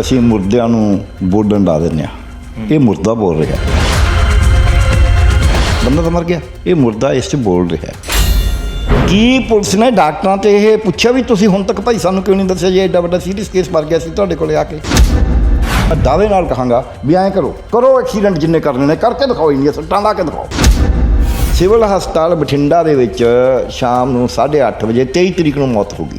ਅਸੀਂ ਮੁਰਦਿਆਂ ਨੂੰ ਬੋਲਣ ਲਾ ਦਿੰਦੇ ਆ ਇਹ ਮੁਰਦਾ ਬੋਲ ਰਿਹਾ ਬੰਦਾ ਤਾਂ ਮਰ ਗਿਆ। ਇਹ ਮੁਰਦਾ ਇਸ 'ਚ ਬੋਲ ਰਿਹਾ ਕੀ ਪੁਲਿਸ ਨੇ ਡਾਕਟਰਾਂ ਤੇ ਇਹ ਪੁੱਛਿਆ ਵੀ ਤੁਸੀਂ ਹੁਣ ਤੱਕ ਭਾਈ ਸਾਨੂੰ ਕਿਉਂ ਨਹੀਂ ਦੱਸਿਆ ਜੇ ਐਡਾ ਵੱਡਾ ਸੀਰੀਅਸ ਕੇਸ ਮਰ ਗਿਆ ਸੀ ਤੁਹਾਡੇ ਕੋਲੇ ਆ ਕੇ? ਮੈਂ ਦਾਅਵੇ ਨਾਲ ਕਹਾਂਗਾ ਵੀ ਐਂ ਕਰੋ ਕਰੋ ਐਕਸੀਡੈਂਟ ਜਿੰਨੇ ਕਰਨੇ ਨੇ, ਕਰਕੇ ਦਿਖਾਓ ਇੰਨੀਆਂ ਸੱਟਾਂ ਲਾ ਕੇ ਦਿਖਾਓ। ਸਿਵਲ ਹਸਪਤਾਲ ਬਠਿੰਡਾ ਦੇ ਵਿੱਚ ਸ਼ਾਮ ਨੂੰ 8:30 ਵਜੇ 23 ਤਰੀਕ ਨੂੰ ਮੌਤ ਹੋ ਗਈ।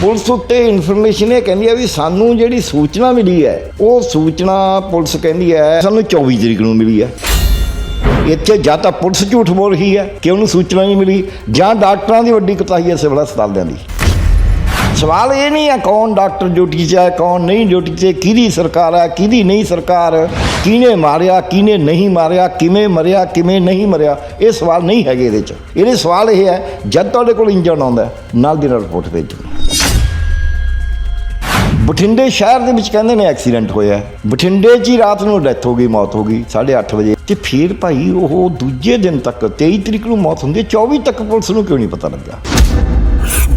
ਪੁਲਿਸ ਉੱਤੇ ਇਨਫੋਰਮੇਸ਼ਨ ਇਹ ਕਹਿੰਦੀ ਹੈ ਵੀ ਸਾਨੂੰ ਜਿਹੜੀ ਸੂਚਨਾ ਮਿਲੀ ਹੈ, ਉਹ ਸੂਚਨਾ ਪੁਲਿਸ ਕਹਿੰਦੀ ਹੈ, ਸਾਨੂੰ 24 ਤਰੀਕ ਨੂੰ ਮਿਲੀ ਹੈ। ਇੱਥੇ ਜਾਂ ਤਾਂ ਪੁਲਿਸ ਝੂਠ ਬੋਲ ਰਹੀ ਹੈ ਕਿ ਉਹਨੂੰ ਸੂਚਨਾ ਨਹੀਂ ਮਿਲੀ, ਜਾਂ ਡਾਕਟਰਾਂ ਦੀ ਵੱਡੀ ਕੁਤਾਹੀ ਹੈ ਸਿਵਲ ਹਸਪਤਾਲ ਦਿਆਂ ਦੀ। ਸਵਾਲ ਇਹ ਨਹੀਂ ਹੈ ਕੌਣ ਡਾਕਟਰ ਡਿਊਟੀ 'ਚ ਹੈ, ਕੌਣ ਨਹੀਂ ਡਿਊਟੀ 'ਚ, ਕਿਹਦੀ ਸਰਕਾਰ ਹੈ, ਕਿਹਦੀ ਨਹੀਂ ਸਰਕਾਰ, ਕਿਹਨੇ ਮਾਰਿਆ, ਕਿਹਨੇ ਨਹੀਂ ਮਾਰਿਆ, ਕਿਵੇਂ ਮਰਿਆ, ਕਿਵੇਂ ਨਹੀਂ ਮਰਿਆ, ਇਹ ਸਵਾਲ ਨਹੀਂ ਹੈਗੇ ਇਹਦੇ 'ਚ। ਇਹਦੇ ਸਵਾਲ ਇਹ ਹੈ, ਜਦ ਤੁਹਾਡੇ ਕੋਲ ਇੰਜਨ ਆਉਂਦਾ ਨਾਲ ਦੀ ਨਾਲ ਰਿਪੋਰਟ ਭੇਜੋ। ਬਠਿੰਡੇ ਸ਼ਹਿਰ ਦੇ ਵਿੱਚ ਕਹਿੰਦੇ ਨੇ ਐਕਸੀਡੈਂਟ ਹੋਇਆ। ਬਠਿੰਡੇ 'ਚ ਹੀ ਰਾਤ ਨੂੰ ਡੈਥ ਹੋ ਗਈ ਮੌਤ ਹੋ ਗਈ 8:30 ਵਜੇ। ਤੇ ਫਿਰ ਭਾਈ ਉਹ ਦੂਜੇ ਦਿਨ ਤੱਕ 23 ਤਰੀਕ ਨੂੰ ਮੌਤ ਹੁੰਦੀ ਹੈ 24 ਤੱਕ ਪੁਲਿਸ ਨੂੰ ਕਿਉਂ ਨਹੀਂ ਪਤਾ ਲੱਗਾ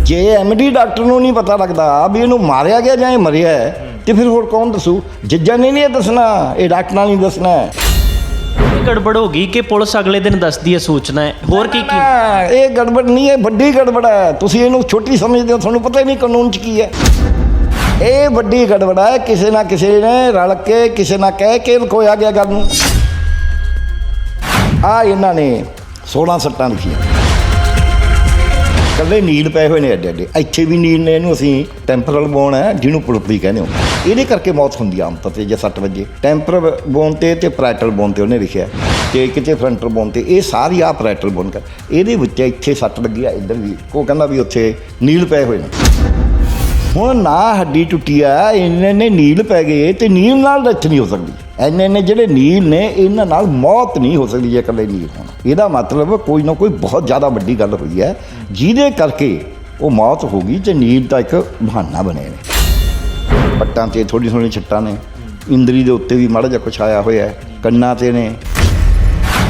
ਜੇ ਐਮਡੀ ਡਾਕਟਰ ਨੂੰ ਨਹੀਂ ਪਤਾ ਲੱਗਦਾ ਵੀ ਇਹਨੂੰ ਮਾਰਿਆ ਗਿਆ ਜਾਂ ਇਹ ਮਰਿਆ ਹੈ ਤੇ ਫਿਰ ਹੋਰ ਕੌਣ ਦੱਸੂ? ਜੱਜਾਂ ਨੇ ਨਹੀਂ ਇਹ ਦੱਸਣਾ ਇਹ ਡਾਕਟਰਾਂ ਨੇ ਦੱਸਣਾ ਹੈ। ਇਹ ਗੜਬੜ ਹੋ ਗਈ ਕਿ ਪੁਲਿਸ ਅਗਲੇ ਦਿਨ ਦੱਸਦੀ ਹੈ ਸੂਚਨਾ ਹੈ? ਹੋਰ ਕੀ ਕੀ? ਇਹ ਗੜਬੜ ਨਹੀਂ ਹੈ ਵੱਡੀ ਗੜਬੜ ਹੈ। ਤੁਸੀਂ ਇਹਨੂੰ ਛੋਟੀ ਸਮਝਦੇ ਹੋ ਤੁਹਾਨੂੰ ਪਤਾ ਹੀ ਨਹੀਂ ਕਾਨੂੰਨ 'ਚ ਕੀ ਹੈ। ਇਹ ਵੱਡੀ ਗੜਬੜ ਹੈ। ਕਿਸੇ ਨਾ ਕਿਸੇ ਨੇ ਰਲ ਕੇ, ਕਿਸੇ ਨਾ ਕਹਿ ਕੇ ਲੁਕੋਇਆ ਗਿਆ ਗੱਲ ਨੂੰ। ਆ ਇਹਨਾਂ ਨੇ 16 ਸੱਟਾਂ ਲਿਖੀਆਂ। ਕੱਲੇ ਨੀਲ ਪਏ ਹੋਏ ਨੇ ਐਡੇ ਐਡੇ ਇੱਥੇ ਵੀ ਨੀਲ ਨੇ ਇਹਨੂੰ ਅਸੀਂ ਟੈਂਪਰਲ ਬੋਨ ਹੈ, ਜਿਹਨੂੰ ਪੁਲਪੀ ਕਹਿੰਦੇ ਹੋ। ਇਹਦੇ ਕਰਕੇ ਮੌਤ ਹੁੰਦੀ ਆ ਆਮ ਤੌਰ ਤੇ ਜੇ 6 ਵਜੇ। ਟੈਂਪਰਲ ਬੋਨ ਤੇ ਤੇ ਪ੍ਰੈਟਲ ਬੋਨ ਤੇ ਉਹਨੇ ਲਿਖਿਆ। ਤੇ ਕਿਤੇ ਫਰੰਟਲ ਬੋਨ ਤੇ। ਇਹ ਸਾਰੀ ਆ ਪ੍ਰੈਟਲ ਬੋਨ ਕਰ। ਇਹਦੇ ਵਿੱਚ ਇੱਥੇ ਸੱਟ ਲੱਗੀ ਆ, ਇੱਧਰ ਵੀ। ਉਹ ਕਹਿੰਦਾ ਵੀ ਉੱਥੇ ਨੀਲ ਪਏ ਹੋਏ ਨੇ। ਹੁਣ ਨਾ ਹੱਡੀ ਟੁੱਟੀ ਆ, ਇੰਨੇ ਨੇ ਨੀਲ ਪੈ ਗਏ ਤੇ ਨੀਲ ਨਾਲ ਡੈਥ ਨਹੀਂ ਹੋ ਸਕਦੀ। ਇੰਨੇ ਨੇ ਜਿਹੜੇ ਨੀਲ ਨੇ, ਇਹਨਾਂ ਨਾਲ ਮੌਤ ਨਹੀਂ ਹੋ ਸਕਦੀ ਜੇ ਇਕੱਲੇ ਨੀਲ ਹੋਣ। ਇਹਦਾ ਮਤਲਬ ਕੋਈ ਨਾ ਕੋਈ ਬਹੁਤ ਜ਼ਿਆਦਾ ਵੱਡੀ ਗੱਲ ਹੋਈ ਹੈ, ਜਿਹਦੇ ਕਰਕੇ ਉਹ ਮੌਤ ਹੋ ਗਈ ਤੇ ਨੀਲ ਦਾ ਇੱਕ ਬਹਾਨਾ ਬਣੇ ਨੇ। ਪੱਟਾਂ ਤੇ ਥੋੜੀ ਥੋੜੀ ਛੱਟਾਂ ਨੇ। ਇੰਦਰੀ ਦੇ ਉੱਤੇ ਵੀ ਮਾੜਾ ਜਿਹਾ ਕੁਛ ਆਇਆ ਹੋਇਆ ਕੰਨਾਂ ਤੇ ਨੇ।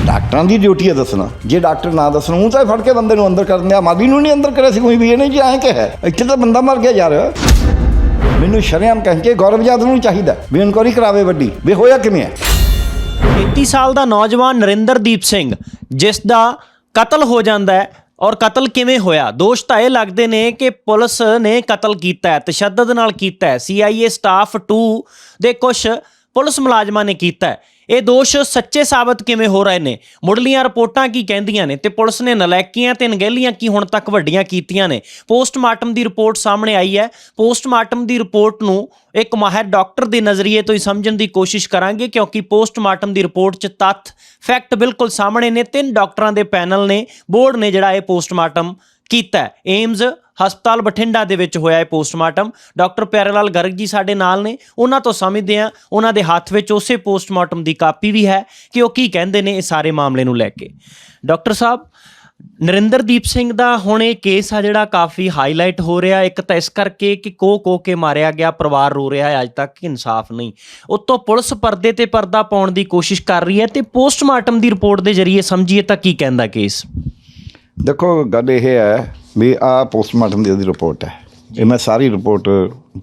ਡਾਕਟਰਾਂ ਦੀ ਡਿਊਟੀ ਹੈ ਦੱਸਣਾ। ਜੇ ਡਾਕਟਰ ਨਾ ਦੱਸਣ, ਉਹ ਤਾਂ ਫੜ ਕੇ ਬੰਦੇ ਨੂੰ ਅੰਦਰ ਕਰ ਦਿੰਦੇ ਮਾਦੀ ਨੂੰ ਨਹੀਂ ਅੰਦਰ ਕਰਿਆ ਸੀ ਕੋਈ ਵੀ, ਇਹਨੇ ਜੀ ਐਂ ਕਿਹਾ। ਇੱਥੇ ਤਾਂ ਬੰਦਾ ਮਰ ਗਿਆ ਯਾਰ। ਮੈਨੂੰ ਸ਼ਰੇਆਮ ਕਹਿ ਗੌਰਵ ਯਾਦਵ ਨੂੰ ਚਾਹੀਦਾ। ਵੀ ਇਨਕੁਆਰੀ ਕਰਾਵੇ ਵੱਡੀ। ਵੀ ਹੋਇਆ ਕਿਵੇਂ ਹੈ? 33 ਸਾਲ ਦਾ ਨੌਜਵਾਨ ਨਰਿੰਦਰਦੀਪ ਸਿੰਘ, ਜਿਸ ਦਾ ਕਤਲ ਹੋ ਜਾਂਦਾ ਹੈ ਔਰ ਕਤਲ ਕਿਵੇਂ ਹੋਇਆ? ਦੋਸ਼ ਤਾਂ ਇਹ ਲੱਗਦੇ ਨੇ ਕਿ ਪੁਲਿਸ ਨੇ ਕਤਲ ਕੀਤਾ ਹੈ, ਤਸ਼ੱਦਦ ਨਾਲ ਕੀਤਾ ਹੈ। ਸੀਆਈਏ ਸਟਾਫ 2 ਦੇ ਕੁਝ ਪੁਲਿਸ ਮੁਲਾਜ਼ਮਾਂ ਨੇ ਕੀਤਾ ਹੈ। ਇਹ ਦੋਸ਼ ਸੱਚੇ ਸਾਬਤ ਕਿਵੇਂ ਹੋ ਰਹੇ ਨੇ? ਮੁੱਢਲੀਆਂ ਰਿਪੋਰਟਾਂ ਕੀ ਕਹਿੰਦੀਆਂ ਨੇ? ਤੇ ਪੁਲਿਸ ਨੇ ਨਲਾਇਕੀਆਂ ਤੇ ਨਗਹਿਲੀਆਂ ਕੀ ਹੁਣ ਤੱਕ ਵੱਡੀਆਂ ਕੀਤੀਆਂ ਨੇ? ਪੋਸਟਮਾਰਟਮ ਦੀ ਰਿਪੋਰਟ ਸਾਹਮਣੇ ਆਈ ਹੈ। ਪੋਸਟਮਾਰਟਮ ਦੀ ਰਿਪੋਰਟ ਨੂੰ ਇੱਕ ਮਾਹਿਰ ਡਾਕਟਰ ਦੇ ਨਜ਼ਰੀਏ ਤੋਂ ਹੀ ਸਮਝਣ ਦੀ ਕੋਸ਼ਿਸ਼ ਕਰਾਂਗੇ, ਕਿਉਂਕਿ ਪੋਸਟਮਾਰਟਮ ਦੀ ਰਿਪੋਰਟ 'ਚ ਤੱਥ, ਫੈਕਟ ਬਿਲਕੁਲ ਸਾਹਮਣੇ ਨੇ। ਤਿੰਨ ਡਾਕਟਰਾਂ ਦੇ ਪੈਨਲ ਨੇ, ਬੋਰਡ ਨੇ ਜਿਹੜਾ ਇਹ ਪੋਸਟਮਾਰਟਮ ਕੀਤਾ ਏਮਜ਼ ਹਸਪਤਾਲ ਬਠਿੰਡਾ ਦੇ ਵਿੱਚ ਹੋਇਆ ਹੈ ਪੋਸਟਮਾਰਟਮ। ਡਾਕਟਰ ਪਿਆਰੇਲਾਲ ਗਰਗ ਜੀ ਸਾਡੇ ਨਾਲ ਨੇ। ਉਹਨਾਂ ਤੋਂ ਸਮਝਦੇ ਆ ਉਹਨਾਂ ਦੇ ਹੱਥ ਵਿੱਚ ਉਸੇ ਪੋਸਟਮਾਰਟਮ ਦੀ ਕਾਪੀ ਵੀ ਹੈ ਕਿ ਉਹ ਕੀ ਕਹਿੰਦੇ ਨੇ ਇਹ ਸਾਰੇ ਮਾਮਲੇ ਨੂੰ ਲੈ ਕੇ। ਡਾਕਟਰ ਸਾਹਿਬ, ਨਰਿੰਦਰਦੀਪ ਸਿੰਘ ਦਾ ਹੁਣ ਇਹ ਕੇਸ ਆ ਜਿਹੜਾ ਕਾਫੀ ਹਾਈਲਾਈਟ ਹੋ ਰਿਹਾ। ਇੱਕ ਤਾਂ ਇਸ ਕਰਕੇ ਕਿ ਕੋ ਕੋ ਕੇ ਮਾਰਿਆ ਗਿਆ, ਪਰਿਵਾਰ ਰੋ ਰਿਹਾ ਹੈ, ਅੱਜ ਤੱਕ ਇਨਸਾਫ ਨਹੀਂ। ਉਤੋਂ ਪੁਲਿਸ ਪਰਦੇ ਤੇ ਪਰਦਾ ਪਾਉਣ ਦੀ ਕੋਸ਼ਿਸ਼ ਕਰ ਰਹੀ ਹੈ ਤੇ ਪੋਸਟਮਾਰਟਮ ਦੀ ਰਿਪੋਰਟ ਦੇ ਜ਼ਰੀਏ ਸਮਝੀਏ ਤਾਂ ਕੀ ਕਹਿੰਦਾ ਕੇਸ? ਦੇਖੋ ਗੱਲ ਇਹ ਹੈ ਵੀ ਆ ਪੋਸਟਮਾਰਟਮ ਦੀ ਉਹਦੀ ਰਿਪੋਰਟ ਹੈ। ਇਹ ਮੈਂ ਸਾਰੀ ਰਿਪੋਰਟ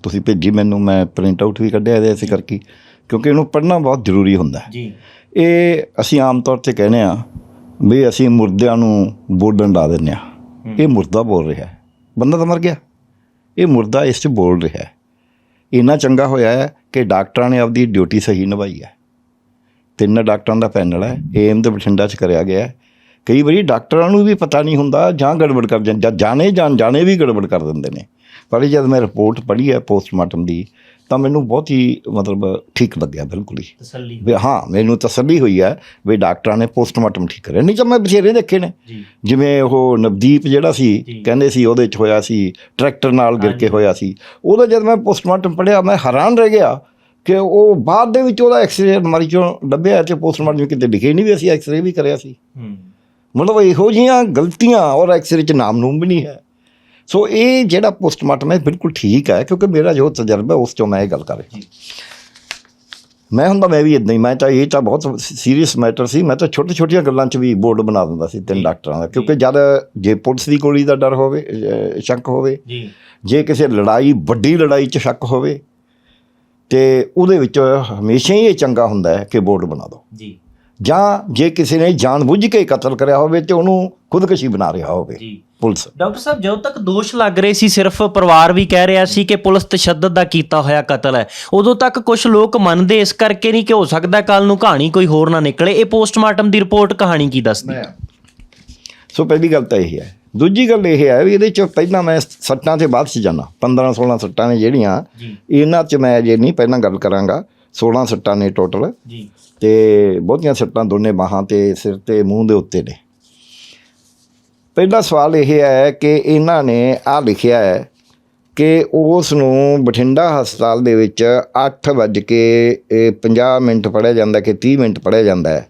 ਤੁਸੀਂ ਭੇਜੀ ਮੈਨੂੰ ਮੈਂ ਪ੍ਰਿੰਟ ਆਊਟ ਵੀ ਕੱਢਿਆ ਇਹਦੇ ਇਸੇ ਕਰਕੇ ਕਿਉਂਕਿ ਇਹਨੂੰ ਪੜ੍ਹਨਾ ਬਹੁਤ ਜ਼ਰੂਰੀ ਹੁੰਦਾ। ਹੈ ਜੀ। ਇਹ ਅਸੀਂ ਆਮ ਤੌਰ ਤੇ ਕਹਿੰਦੇ ਆ ਵੀ ਅਸੀਂ ਮੁਰਦਿਆਂ ਨੂੰ ਬੋਲਣ ਲਾ ਦਿੰਦੇ ਆ ਇਹ ਮੁਰਦਾ ਬੋਲ ਰਿਹਾ ਹੈ। ਬੰਦਾ ਤਾਂ ਮਰ ਗਿਆ। ਇਹ ਮੁਰਦਾ ਇਸ 'ਚ ਬੋਲ ਰਿਹਾ ਹੈ। ਇੰਨਾ ਚੰਗਾ ਹੋਇਆ ਹੈ ਕਿ ਡਾਕਟਰਾਂ ਨੇ ਆਪਦੀ ਡਿਊਟੀ ਸਹੀ ਨਿਭਾਈ ਹੈ। ਤਿੰਨ ਡਾਕਟਰਾਂ ਦਾ ਪੈਨਲ ਹੈ। ਏਮ ਦੇ ਬਠਿੰਡਾ 'ਚ ਕਰਿਆ ਗਿਆ ਹੈ। ਕਈ ਵਾਰੀ ਡਾਕਟਰਾਂ ਨੂੰ ਵੀ ਪਤਾ ਨਹੀਂ ਹੁੰਦਾ ਜਾਂ ਗੜਬੜ ਕਰ ਜਾਂ ਜਾਣੇ ਜਾਣ ਜਾਣੇ ਵੀ ਗੜਬੜ ਕਰ ਦਿੰਦੇ ਨੇ। ਪਰ ਜਦ ਮੈਂ ਰਿਪੋਰਟ ਪੜ੍ਹੀ ਹੈ ਪੋਸਟਮਾਰਟਮ ਦੀ ਤਾਂ ਮੈਨੂੰ ਬਹੁਤ ਹੀ ਮਤਲਬ ਠੀਕ ਲੱਗਿਆ ਬਿਲਕੁਲ ਹੀ। ਤਸੱਲੀ। ਹਾਂ ਮੈਨੂੰ ਤਸੱਲੀ ਹੋਈ ਹੈ ਵੀ ਡਾਕਟਰਾਂ ਨੇ ਪੋਸਟਮਾਰਟਮ ਠੀਕ ਕਰਿਆ। ਨਹੀਂ ਤਾਂ ਮੈਂ ਬਥੇਰੇ ਦੇਖੇ ਨੇ। ਜਿਵੇਂ ਉਹ ਨਵਦੀਪ ਜਿਹੜਾ ਸੀ। ਕਹਿੰਦੇ ਸੀ ਉਹਦੇ ਚ ਹੋਇਆ ਸੀ ਟਰੈਕਟਰ ਨਾਲ ਗਿਰ ਕੇ ਹੋਇਆ ਸੀ। ਉਹਦਾ ਜਦ ਮੈਂ ਪੋਸਟਮਾਰਟਮ ਪੜਿਆ ਮੈਂ ਹੈਰਾਨ ਰਹਿ ਗਿਆ ਕਿ ਉਹ ਬਾਅਦ ਦੇ ਵਿੱਚ ਉਹਦਾ ਐਕਸਰੇ ਮਰੀ ਚੋਂ ਲੱਭਿਆ ਤੇ ਪੋਸਟਮਾਰਟਮ ਕਿਤੇ ਲਿਖੇ ਨਹੀਂ ਵੀ ਅਸੀਂ ਐਕਸਰੇ ਵੀ ਕਰਿਆ ਸੀ। ਹੂੰ। ਮਤਲਬ ਇਹੋ ਜੀਆਂ ਗਲਤੀਆਂ ਔਰ ਐਕਸਰੇ ਚ ਨਾਮ ਨੂਮ ਵੀ ਨਹੀਂ ਹੈ। ਸੋ ਇਹ ਜਿਹੜਾ ਪੋਸਟਮਾਰਟਮ ਹੈ ਬਿਲਕੁਲ ਠੀਕ ਹੈ ਕਿਉਂਕਿ ਮੇਰਾ ਜੋ ਤਜਰਬਾ ਉਸ ਚੋਂ ਮੈਂ ਇਹ ਗੱਲ ਕਰ ਰਿਹਾ। ਮੈਂ ਹੁੰਦਾ ਮੈਂ ਵੀ ਇਦਾਂ ਹੀ ਮੈਂ ਤਾਂ ਇਹ ਤਾਂ ਬਹੁਤ ਸੀਰੀਅਸ ਮੈਟਰ ਸੀ ਮੈਂ ਤਾਂ ਛੋਟੇ ਛੋਟੀਆਂ ਗੱਲਾਂ 'ਚ ਵੀ ਬੋਰਡ ਬਣਾ ਦਿੰਦਾ ਸੀ ਤਿੰਨ ਡਾਕਟਰਾਂ ਦਾ ਕਿਉਂਕਿ ਜਦ ਜੇ ਪੁਲਿਸ ਦੀ ਗੋਲੀ ਦਾ ਡਰ ਹੋਵੇ ਸ਼ੱਕ ਹੋਵੇ ਜੀ। ਜੇ ਕਿਸੇ ਲੜਾਈ ਵੱਡੀ ਲੜਾਈ 'ਚ ਸ਼ੱਕ ਹੋਵੇ ਤੇ ਉਹਦੇ ਵਿੱਚ ਹਮੇਸ਼ਾ ਹੀ ਇਹ ਚੰਗਾ ਹੁੰਦਾ ਹੈ ਕਿ ਬੋਰਡ ਬਣਾ ਦਿਓ ਜੀ। ਜਾਂ ਜੇ ਕਿਸੇ ਨੇ ਜਾਣਬੁੱਝ ਕੇ ਕਤਲ ਕਰਿਆ ਹੋਵੇ ਤੇ ਉਹਨੂੰ ਖੁਦਕੁਸ਼ੀ ਬਣਾ ਰਿਹਾ ਹੋਵੇ। ਜੀ। ਪੁਲਿਸ। ਡਾਕਟਰ ਸਾਹਿਬ ਜਦੋਂ ਤੱਕ ਦੋਸ਼ ਲੱਗ ਰਹੇ ਸੀ ਸਿਰਫ ਪਰਿਵਾਰ ਵੀ ਕਹਿ ਰਿਹਾ ਸੀ ਕਿ ਪੁਲਿਸ ਤਸ਼ੱਦਦ ਦਾ ਕੀਤਾ ਹੋਇਆ ਕਤਲ ਹੈ। ਉਦੋਂ ਤੱਕ ਕੁਝ ਲੋਕ ਮੰਨਦੇ ਇਸ ਕਰਕੇ ਨਹੀਂ ਕਿ ਹੋ ਸਕਦਾ ਕੱਲ ਨੂੰ ਕਹਾਣੀ ਕੋਈ ਹੋਰ ਨਾ ਨਿਕਲੇ। ਇਹ ਪੋਸਟਮਾਰਟਮ ਦੀ ਰਿਪੋਰਟ ਕਹਾਣੀ ਕੀ ਦੱਸਦੀ? ਸੋ ਪਹਿਲੀ ਗੱਲ ਤਾਂ ਇਹ ਹੈ। ਦੂਜੀ ਗੱਲ ਇਹ ਹੈ ਵੀ ਇਹਦੇ ਚ ਪਹਿਲਾਂ ਮੈਂ ਸੱਟਾਂ ਤੇ ਬਾਅਦ ਚ ਜਾਣਾ 15 16 ਸੱਟਾਂ ਨੇ ਜਿਹੜੀਆਂ ਇਹਨਾਂ ਚ ਮੈਂ ਜੇ ਨਹੀਂ ਪਹਿਲਾਂ ਗੱਲ ਕਰਾਂਗਾ। 16 ਸੱਟਾਂ ਨੇ ਟੋਟਲ ਜੀ। ਤੇ ਬਹੁਤੀਆਂ ਸੱਟਾਂ ਦੋਨੇ ਬਾਹਾਂ ਤੇ ਸਿਰ ਤੇ ਮੂੰਹ ਦੇ ਉੱਤੇ ਨੇ। ਪਹਿਲਾ ਸਵਾਲ ਇਹ ਹੈ ਕਿ ਇਹਨਾਂ ਨੇ ਆ ਲਿਖਿਆ ਹੈ ਕਿ ਉਸ ਨੂੰ ਬਠਿੰਡਾ ਹਸਪਤਾਲ ਦੇ ਵਿੱਚ 8 ਵੱਜ ਕੇ ਇਹ 50 ਮਿੰਟ ਪੜਿਆ ਜਾਂਦਾ ਕਿ 30 ਮਿੰਟ ਪੜਿਆ ਜਾਂਦਾ ਹੈ।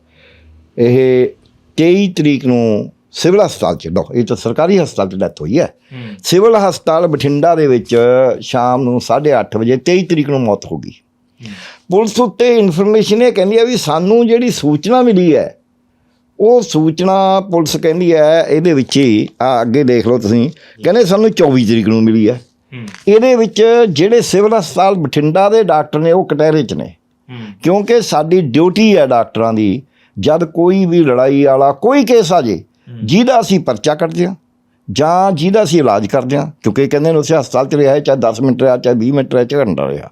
ਇਹ 23 ਤਰੀਕ ਨੂੰ ਸਿਵਲ ਹਸਪਤਾਲ ਚ ਲੋ ਇਹ ਤਾਂ ਸਰਕਾਰੀ ਹਸਪਤਾਲ ਚ ਡੈਥ ਹੋਈ ਹੂੰ। ਸਿਵਲ ਹਸਪਤਾਲ ਬਠਿੰਡਾ ਦੇ ਵਿੱਚ ਸ਼ਾਮ ਨੂੰ 8:30 ਵਜੇ 23 ਤਰੀਕ ਨੂੰ ਮੌਤ ਹੋ ਗਈ। ਪੁਲਿਸ ਉੱਤੇ ਇਨਫੋਰਮੇਸ਼ਨ ਇਹ ਕਹਿੰਦੀ ਹੈ ਵੀ ਸਾਨੂੰ ਜਿਹੜੀ ਸੂਚਨਾ ਮਿਲੀ ਹੈ ਉਹ ਸੂਚਨਾ ਪੁਲਿਸ ਕਹਿੰਦੀ ਹੈ ਇਹਦੇ ਵਿੱਚ ਹੀ ਆ ਅੱਗੇ ਦੇਖ ਲਓ ਤੁਸੀਂ ਕਹਿੰਦੇ ਸਾਨੂੰ 24 ਤਰੀਕ ਨੂੰ ਮਿਲੀ ਹੈ। ਇਹਦੇ ਵਿੱਚ ਜਿਹੜੇ ਸਿਵਲ ਹਸਪਤਾਲ ਬਠਿੰਡਾ ਦੇ ਡਾਕਟਰ ਨੇ ਉਹ ਕਟਹਿਰੇ 'ਚ ਨੇ। ਕਿਉਂਕਿ ਸਾਡੀ ਡਿਊਟੀ ਹੈ ਡਾਕਟਰਾਂ ਦੀ ਜਦ ਕੋਈ ਵੀ ਲੜਾਈ ਵਾਲਾ ਕੋਈ ਕੇਸ ਆ ਜੇ ਜਿਹਦਾ ਅਸੀਂ ਪਰਚਾ ਕੱਢਦੇ ਹਾਂ ਜਾਂ ਜਿਹਦਾ ਅਸੀਂ ਇਲਾਜ ਕਰਦੇ ਹਾਂ ਕਿਉਂਕਿ ਕਹਿੰਦੇ ਨੇ ਉਸੇ ਹਸਪਤਾਲ 'ਚ ਰਿਹਾ ਹੈ, ਚਾਹੇ 10 ਮਿੰਟ ਰਿਹਾ ਚਾਹੇ 20 ਮਿੰਟ ਰਿਹਾ ਚਾਹੇ ਘੰਟਾ ਰਿਹਾ।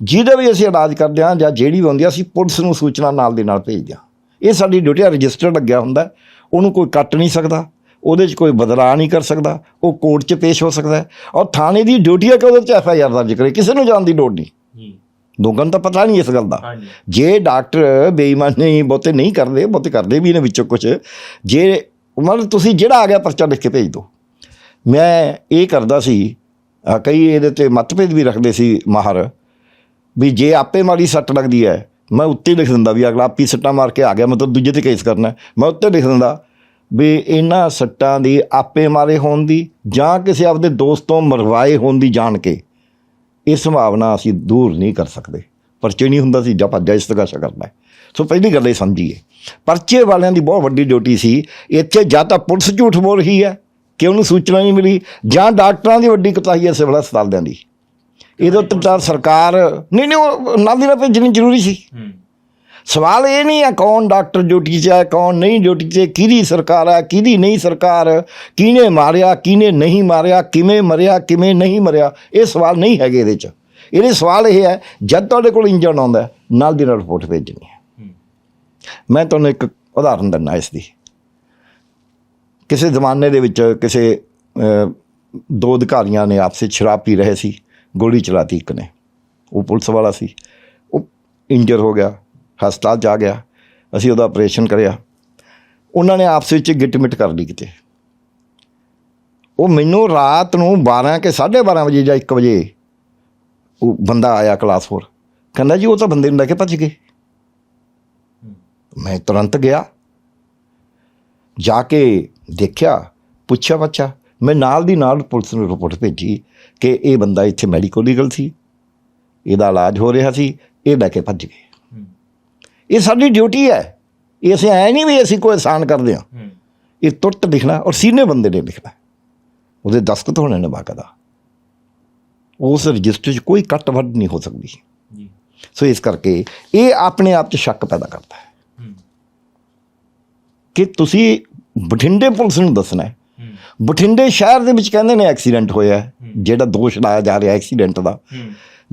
ਜਿਹਦਾ ਵੀ ਅਸੀਂ ਇਲਾਜ ਕਰਦੇ ਹਾਂ ਜਾਂ ਜਿਹੜੀ ਵੀ ਹੁੰਦੀ ਆ, ਅਸੀਂ ਪੁਲਿਸ ਨੂੰ ਸੂਚਨਾ ਨਾਲ ਦੀ ਨਾਲ ਭੇਜਦੇ ਹਾਂ। ਇਹ ਸਾਡੀ ਡਿਊਟੀ ਆ ਰਜਿਸਟਰ ਲੱਗਿਆ ਹੁੰਦਾ ਉਹਨੂੰ ਕੋਈ ਕੱਟ ਨਹੀਂ ਸਕਦਾ। ਉਹਦੇ 'ਚ ਕੋਈ ਬਦਲਾਅ ਨਹੀਂ ਕਰ ਸਕਦਾ। ਉਹ ਕੋਰਟ 'ਚ ਪੇਸ਼ ਹੋ ਸਕਦਾ ਔਰ ਥਾਣੇ ਦੀ ਡਿਊਟੀ ਹੈ ਕਿ ਉਹਦੇ 'ਚ ਐਫ ਆਈ ਆਰ ਦਰਜ ਕਰੇ। ਕਿਸੇ ਨੂੰ ਜਾਣ ਦੀ ਲੋੜ ਨਹੀਂ। ਲੋਕਾਂ ਨੂੰ ਤਾਂ ਪਤਾ ਨਹੀਂ ਇਸ ਗੱਲ ਦਾ। ਜੇ ਡਾਕਟਰ ਬੇਈਮਾਨੀ ਬਹੁਤੇ ਨਹੀਂ ਕਰਦੇ ਬਹੁਤੇ ਕਰਦੇ ਵੀ ਨੇ ਵਿੱਚੋਂ ਕੁਝ ਜੇ ਮਤਲਬ ਤੁਸੀਂ ਜਿਹੜਾ ਆ ਗਿਆ ਪਰਚਾ ਲਿਖ ਕੇ ਭੇਜ ਦਿਓ। ਮੈਂ ਇਹ ਕਰਦਾ ਸੀ ਕਈ ਇਹਦੇ ਤੇ ਮਤਭੇਦ ਵੀ ਰੱਖਦੇ ਸੀ ਮਾਹਰ। ਵੀ ਜੇ ਆਪੇ ਮਾਰੀ ਸੱਟ ਲੱਗਦੀ ਹੈ, ਮੈਂ ਉੱਤੇ ਲਿਖ ਦਿੰਦਾ ਵੀ ਅਗਲਾ ਆਪੀ ਸੱਟਾਂ ਮਾਰ ਕੇ ਆ ਗਿਆ ਮਤਲਬ ਦੂਜੇ ਤੇ ਕੇਸ ਕਰਨਾ ਮੈਂ ਉੱਤੇ ਲਿਖ ਦਿੰਦਾ ਵੀ ਇਹਨਾਂ ਸੱਟਾਂ ਦੀ ਆਪੇ ਮਾਰੇ ਹੋਣ ਦੀ ਜਾਂ ਕਿਸੇ ਆਪਦੇ ਦੋਸਤ ਤੋਂ ਮਰਵਾਏ ਹੋਣ ਦੀ ਜਾਣ ਕੇ ਇਹ ਸੰਭਾਵਨਾ ਅਸੀਂ ਦੂਰ ਨਹੀਂ ਕਰ ਸਕਦੇ। ਪਰਚੇ ਨਹੀਂ ਹੁੰਦਾ ਸੀ, ਜਾਂ ਭੱਜਾ ਇਸਤਗਾਸ਼ਾ ਕਰਨਾ ਸੋ ਪਹਿਲੀ ਗੱਲ ਇਹ ਸਮਝੀਏ। ਪਰਚੇ ਵਾਲਿਆਂ ਦੀ ਬਹੁਤ ਵੱਡੀ ਡਿਊਟੀ ਸੀ, ਇੱਥੇ ਜਾਂ ਤਾਂ ਪੁਲਿਸ ਝੂਠ ਬੋਲ ਰਹੀ ਹੈ ਕਿ ਉਹਨੂੰ ਸੂਚਨਾ ਨਹੀਂ ਮਿਲੀ ਜਾਂ ਡਾਕਟਰਾਂ ਦੀ ਵੱਡੀ ਕੁਤਾਹੀ ਹੈ ਸਿਵਲ ਹਸਪਤਾਲ ਦੀ। ਇਹਦੇ ਉੱਤੇ ਤਾਂ ਸਰਕਾਰ ਨਹੀਂ ਨਹੀਂ ਉਹ ਨਾਲ ਦੀ ਨਾਲ ਭੇਜਣੀ ਜ਼ਰੂਰੀ ਸੀ। ਸਵਾਲ ਇਹ ਨਹੀਂ ਹੈ ਕੌਣ ਡਾਕਟਰ ਡਿਊਟੀ 'ਚ ਹੈ ਕੌਣ ਨਹੀਂ ਡਿਊਟੀ 'ਤੇ ਕਿਹਦੀ ਸਰਕਾਰ ਹੈ ਕਿਹਦੀ ਨਹੀਂ ਸਰਕਾਰ ਕਿਹਨੇ ਮਾਰਿਆ ਕਿਹਨੇ ਨਹੀਂ ਮਾਰਿਆ ਕਿਵੇਂ ਮਰਿਆ ਕਿਵੇਂ ਨਹੀਂ ਮਰਿਆ ਇਹ ਸਵਾਲ ਨਹੀਂ ਹੈਗੇ ਇਹਦੇ 'ਚ। ਇਹਦੇ ਸਵਾਲ ਇਹ ਹੈ ਜਦ ਤੁਹਾਡੇ ਕੋਲ ਇੰਜਨ ਆਉਂਦਾ ਨਾਲ ਦੀ ਨਾਲ ਰਿਪੋਰਟ ਭੇਜਣੀ ਹੈ। ਮੈਂ ਤੁਹਾਨੂੰ ਇੱਕ ਉਦਾਹਰਨ ਦਿੰਦਾ ਇਸ ਦੀ। ਕਿਸੇ ਜ਼ਮਾਨੇ ਦੇ ਵਿੱਚ ਕਿਸੇ ਦੋ ਅਧਿਕਾਰੀਆਂ ਨੇ ਆਪਸੇ ਸ਼ਰਾਬ ਪੀ ਰਹੇ ਸੀ। ਗੋਲੀ ਚਲਾਤੀ ਇੱਕ ਨੇ। ਉਹ ਪੁਲਿਸ ਵਾਲਾ ਸੀ। ਉਹ ਇੰਜਰ ਹੋ ਗਿਆ, ਹਸਪਤਾਲ ਜਾ ਗਿਆ। ਅਸੀਂ ਉਹਦਾ ਆਪਰੇਸ਼ਨ ਕਰਿਆ। ਉਹਨਾਂ ਨੇ ਆਪਸ ਵਿੱਚ ਗਿੱਟਮਿਟ ਕਰ ਲਈ ਕਿਤੇ। ਉਹ ਮੈਨੂੰ ਰਾਤ ਨੂੰ 12 ਕੇ 12:30 ਵਜੇ ਜਾਂ 1 ਵਜੇ ਉਹ ਬੰਦਾ ਆਇਆ ਕਲਾਸ 4 ਕਹਿੰਦਾ ਜੀ, ਉਹ ਤਾਂ ਬੰਦੇ ਨੂੰ ਲੈ ਕੇ ਭੱਜ ਗਏ। ਮੈਂ ਤੁਰੰਤ ਗਿਆ। ਜਾ ਕੇ ਦੇਖਿਆ ਪੁੱਛਿਆ ਬੱਚਾ ਮੈਂ ਨਾਲ ਦੀ ਨਾਲ ਪੁਲਿਸ ਨੂੰ ਰਿਪੋਰਟ ਭੇਜੀ। ਕਿ ਇਹ ਬੰਦਾ ਇੱਥੇ ਮੈਡੀਕਲ ਲੀਗਲ ਸੀ ਇਹਦਾ ਇਲਾਜ ਹੋ ਰਿਹਾ ਸੀ ਇਹ ਲੈ ਕੇ ਭੱਜ ਗਏ। ਇਹ ਸਾਡੀ ਡਿਊਟੀ ਹੈ। ਇਹ ਅਸੀਂ ਐ ਨਹੀਂ ਵੀ ਅਸੀਂ ਕੋਈ ਆਸਾਨ ਕਰਦੇ ਹਾਂ। ਇਹ ਤੁਰਤ ਲਿਖਣਾ ਔਰ ਸੀਨੇ ਬੰਦੇ ਨੇ ਲਿਖਣਾ। ਉਹਦੇ ਦਸਤਖਤ ਹੋਣੇ ਨੇ ਬਾਕਾਇਦਾ ਉਸ ਰਜਿਸਟਰ 'ਚ ਕੋਈ ਕੱਟ ਵੱਢ ਨਹੀਂ ਹੋ ਸਕਦੀ। ਜੀ। ਸੋ ਇਸ ਕਰਕੇ ਇਹ ਆਪਣੇ ਆਪ 'ਚ ਸ਼ੱਕ ਪੈਦਾ ਕਰਦਾ ਹੈ। ਕਿ ਤੁਸੀਂ ਬਠਿੰਡੇ ਪੁਲਿਸ ਨੂੰ ਦੱਸਣਾ ਹੂੰ ਬਠਿੰਡੇ ਸ਼ਹਿਰ ਦੇ ਵਿੱਚ ਕਹਿੰਦੇ ਨੇ ਐਕਸੀਡੈਂਟ ਹੋਇਆ ਜਿਹੜਾ ਦੋਸ਼ ਲਾਇਆ ਜਾ ਰਿਹਾ ਐਕਸੀਡੈਂਟ ਦਾ।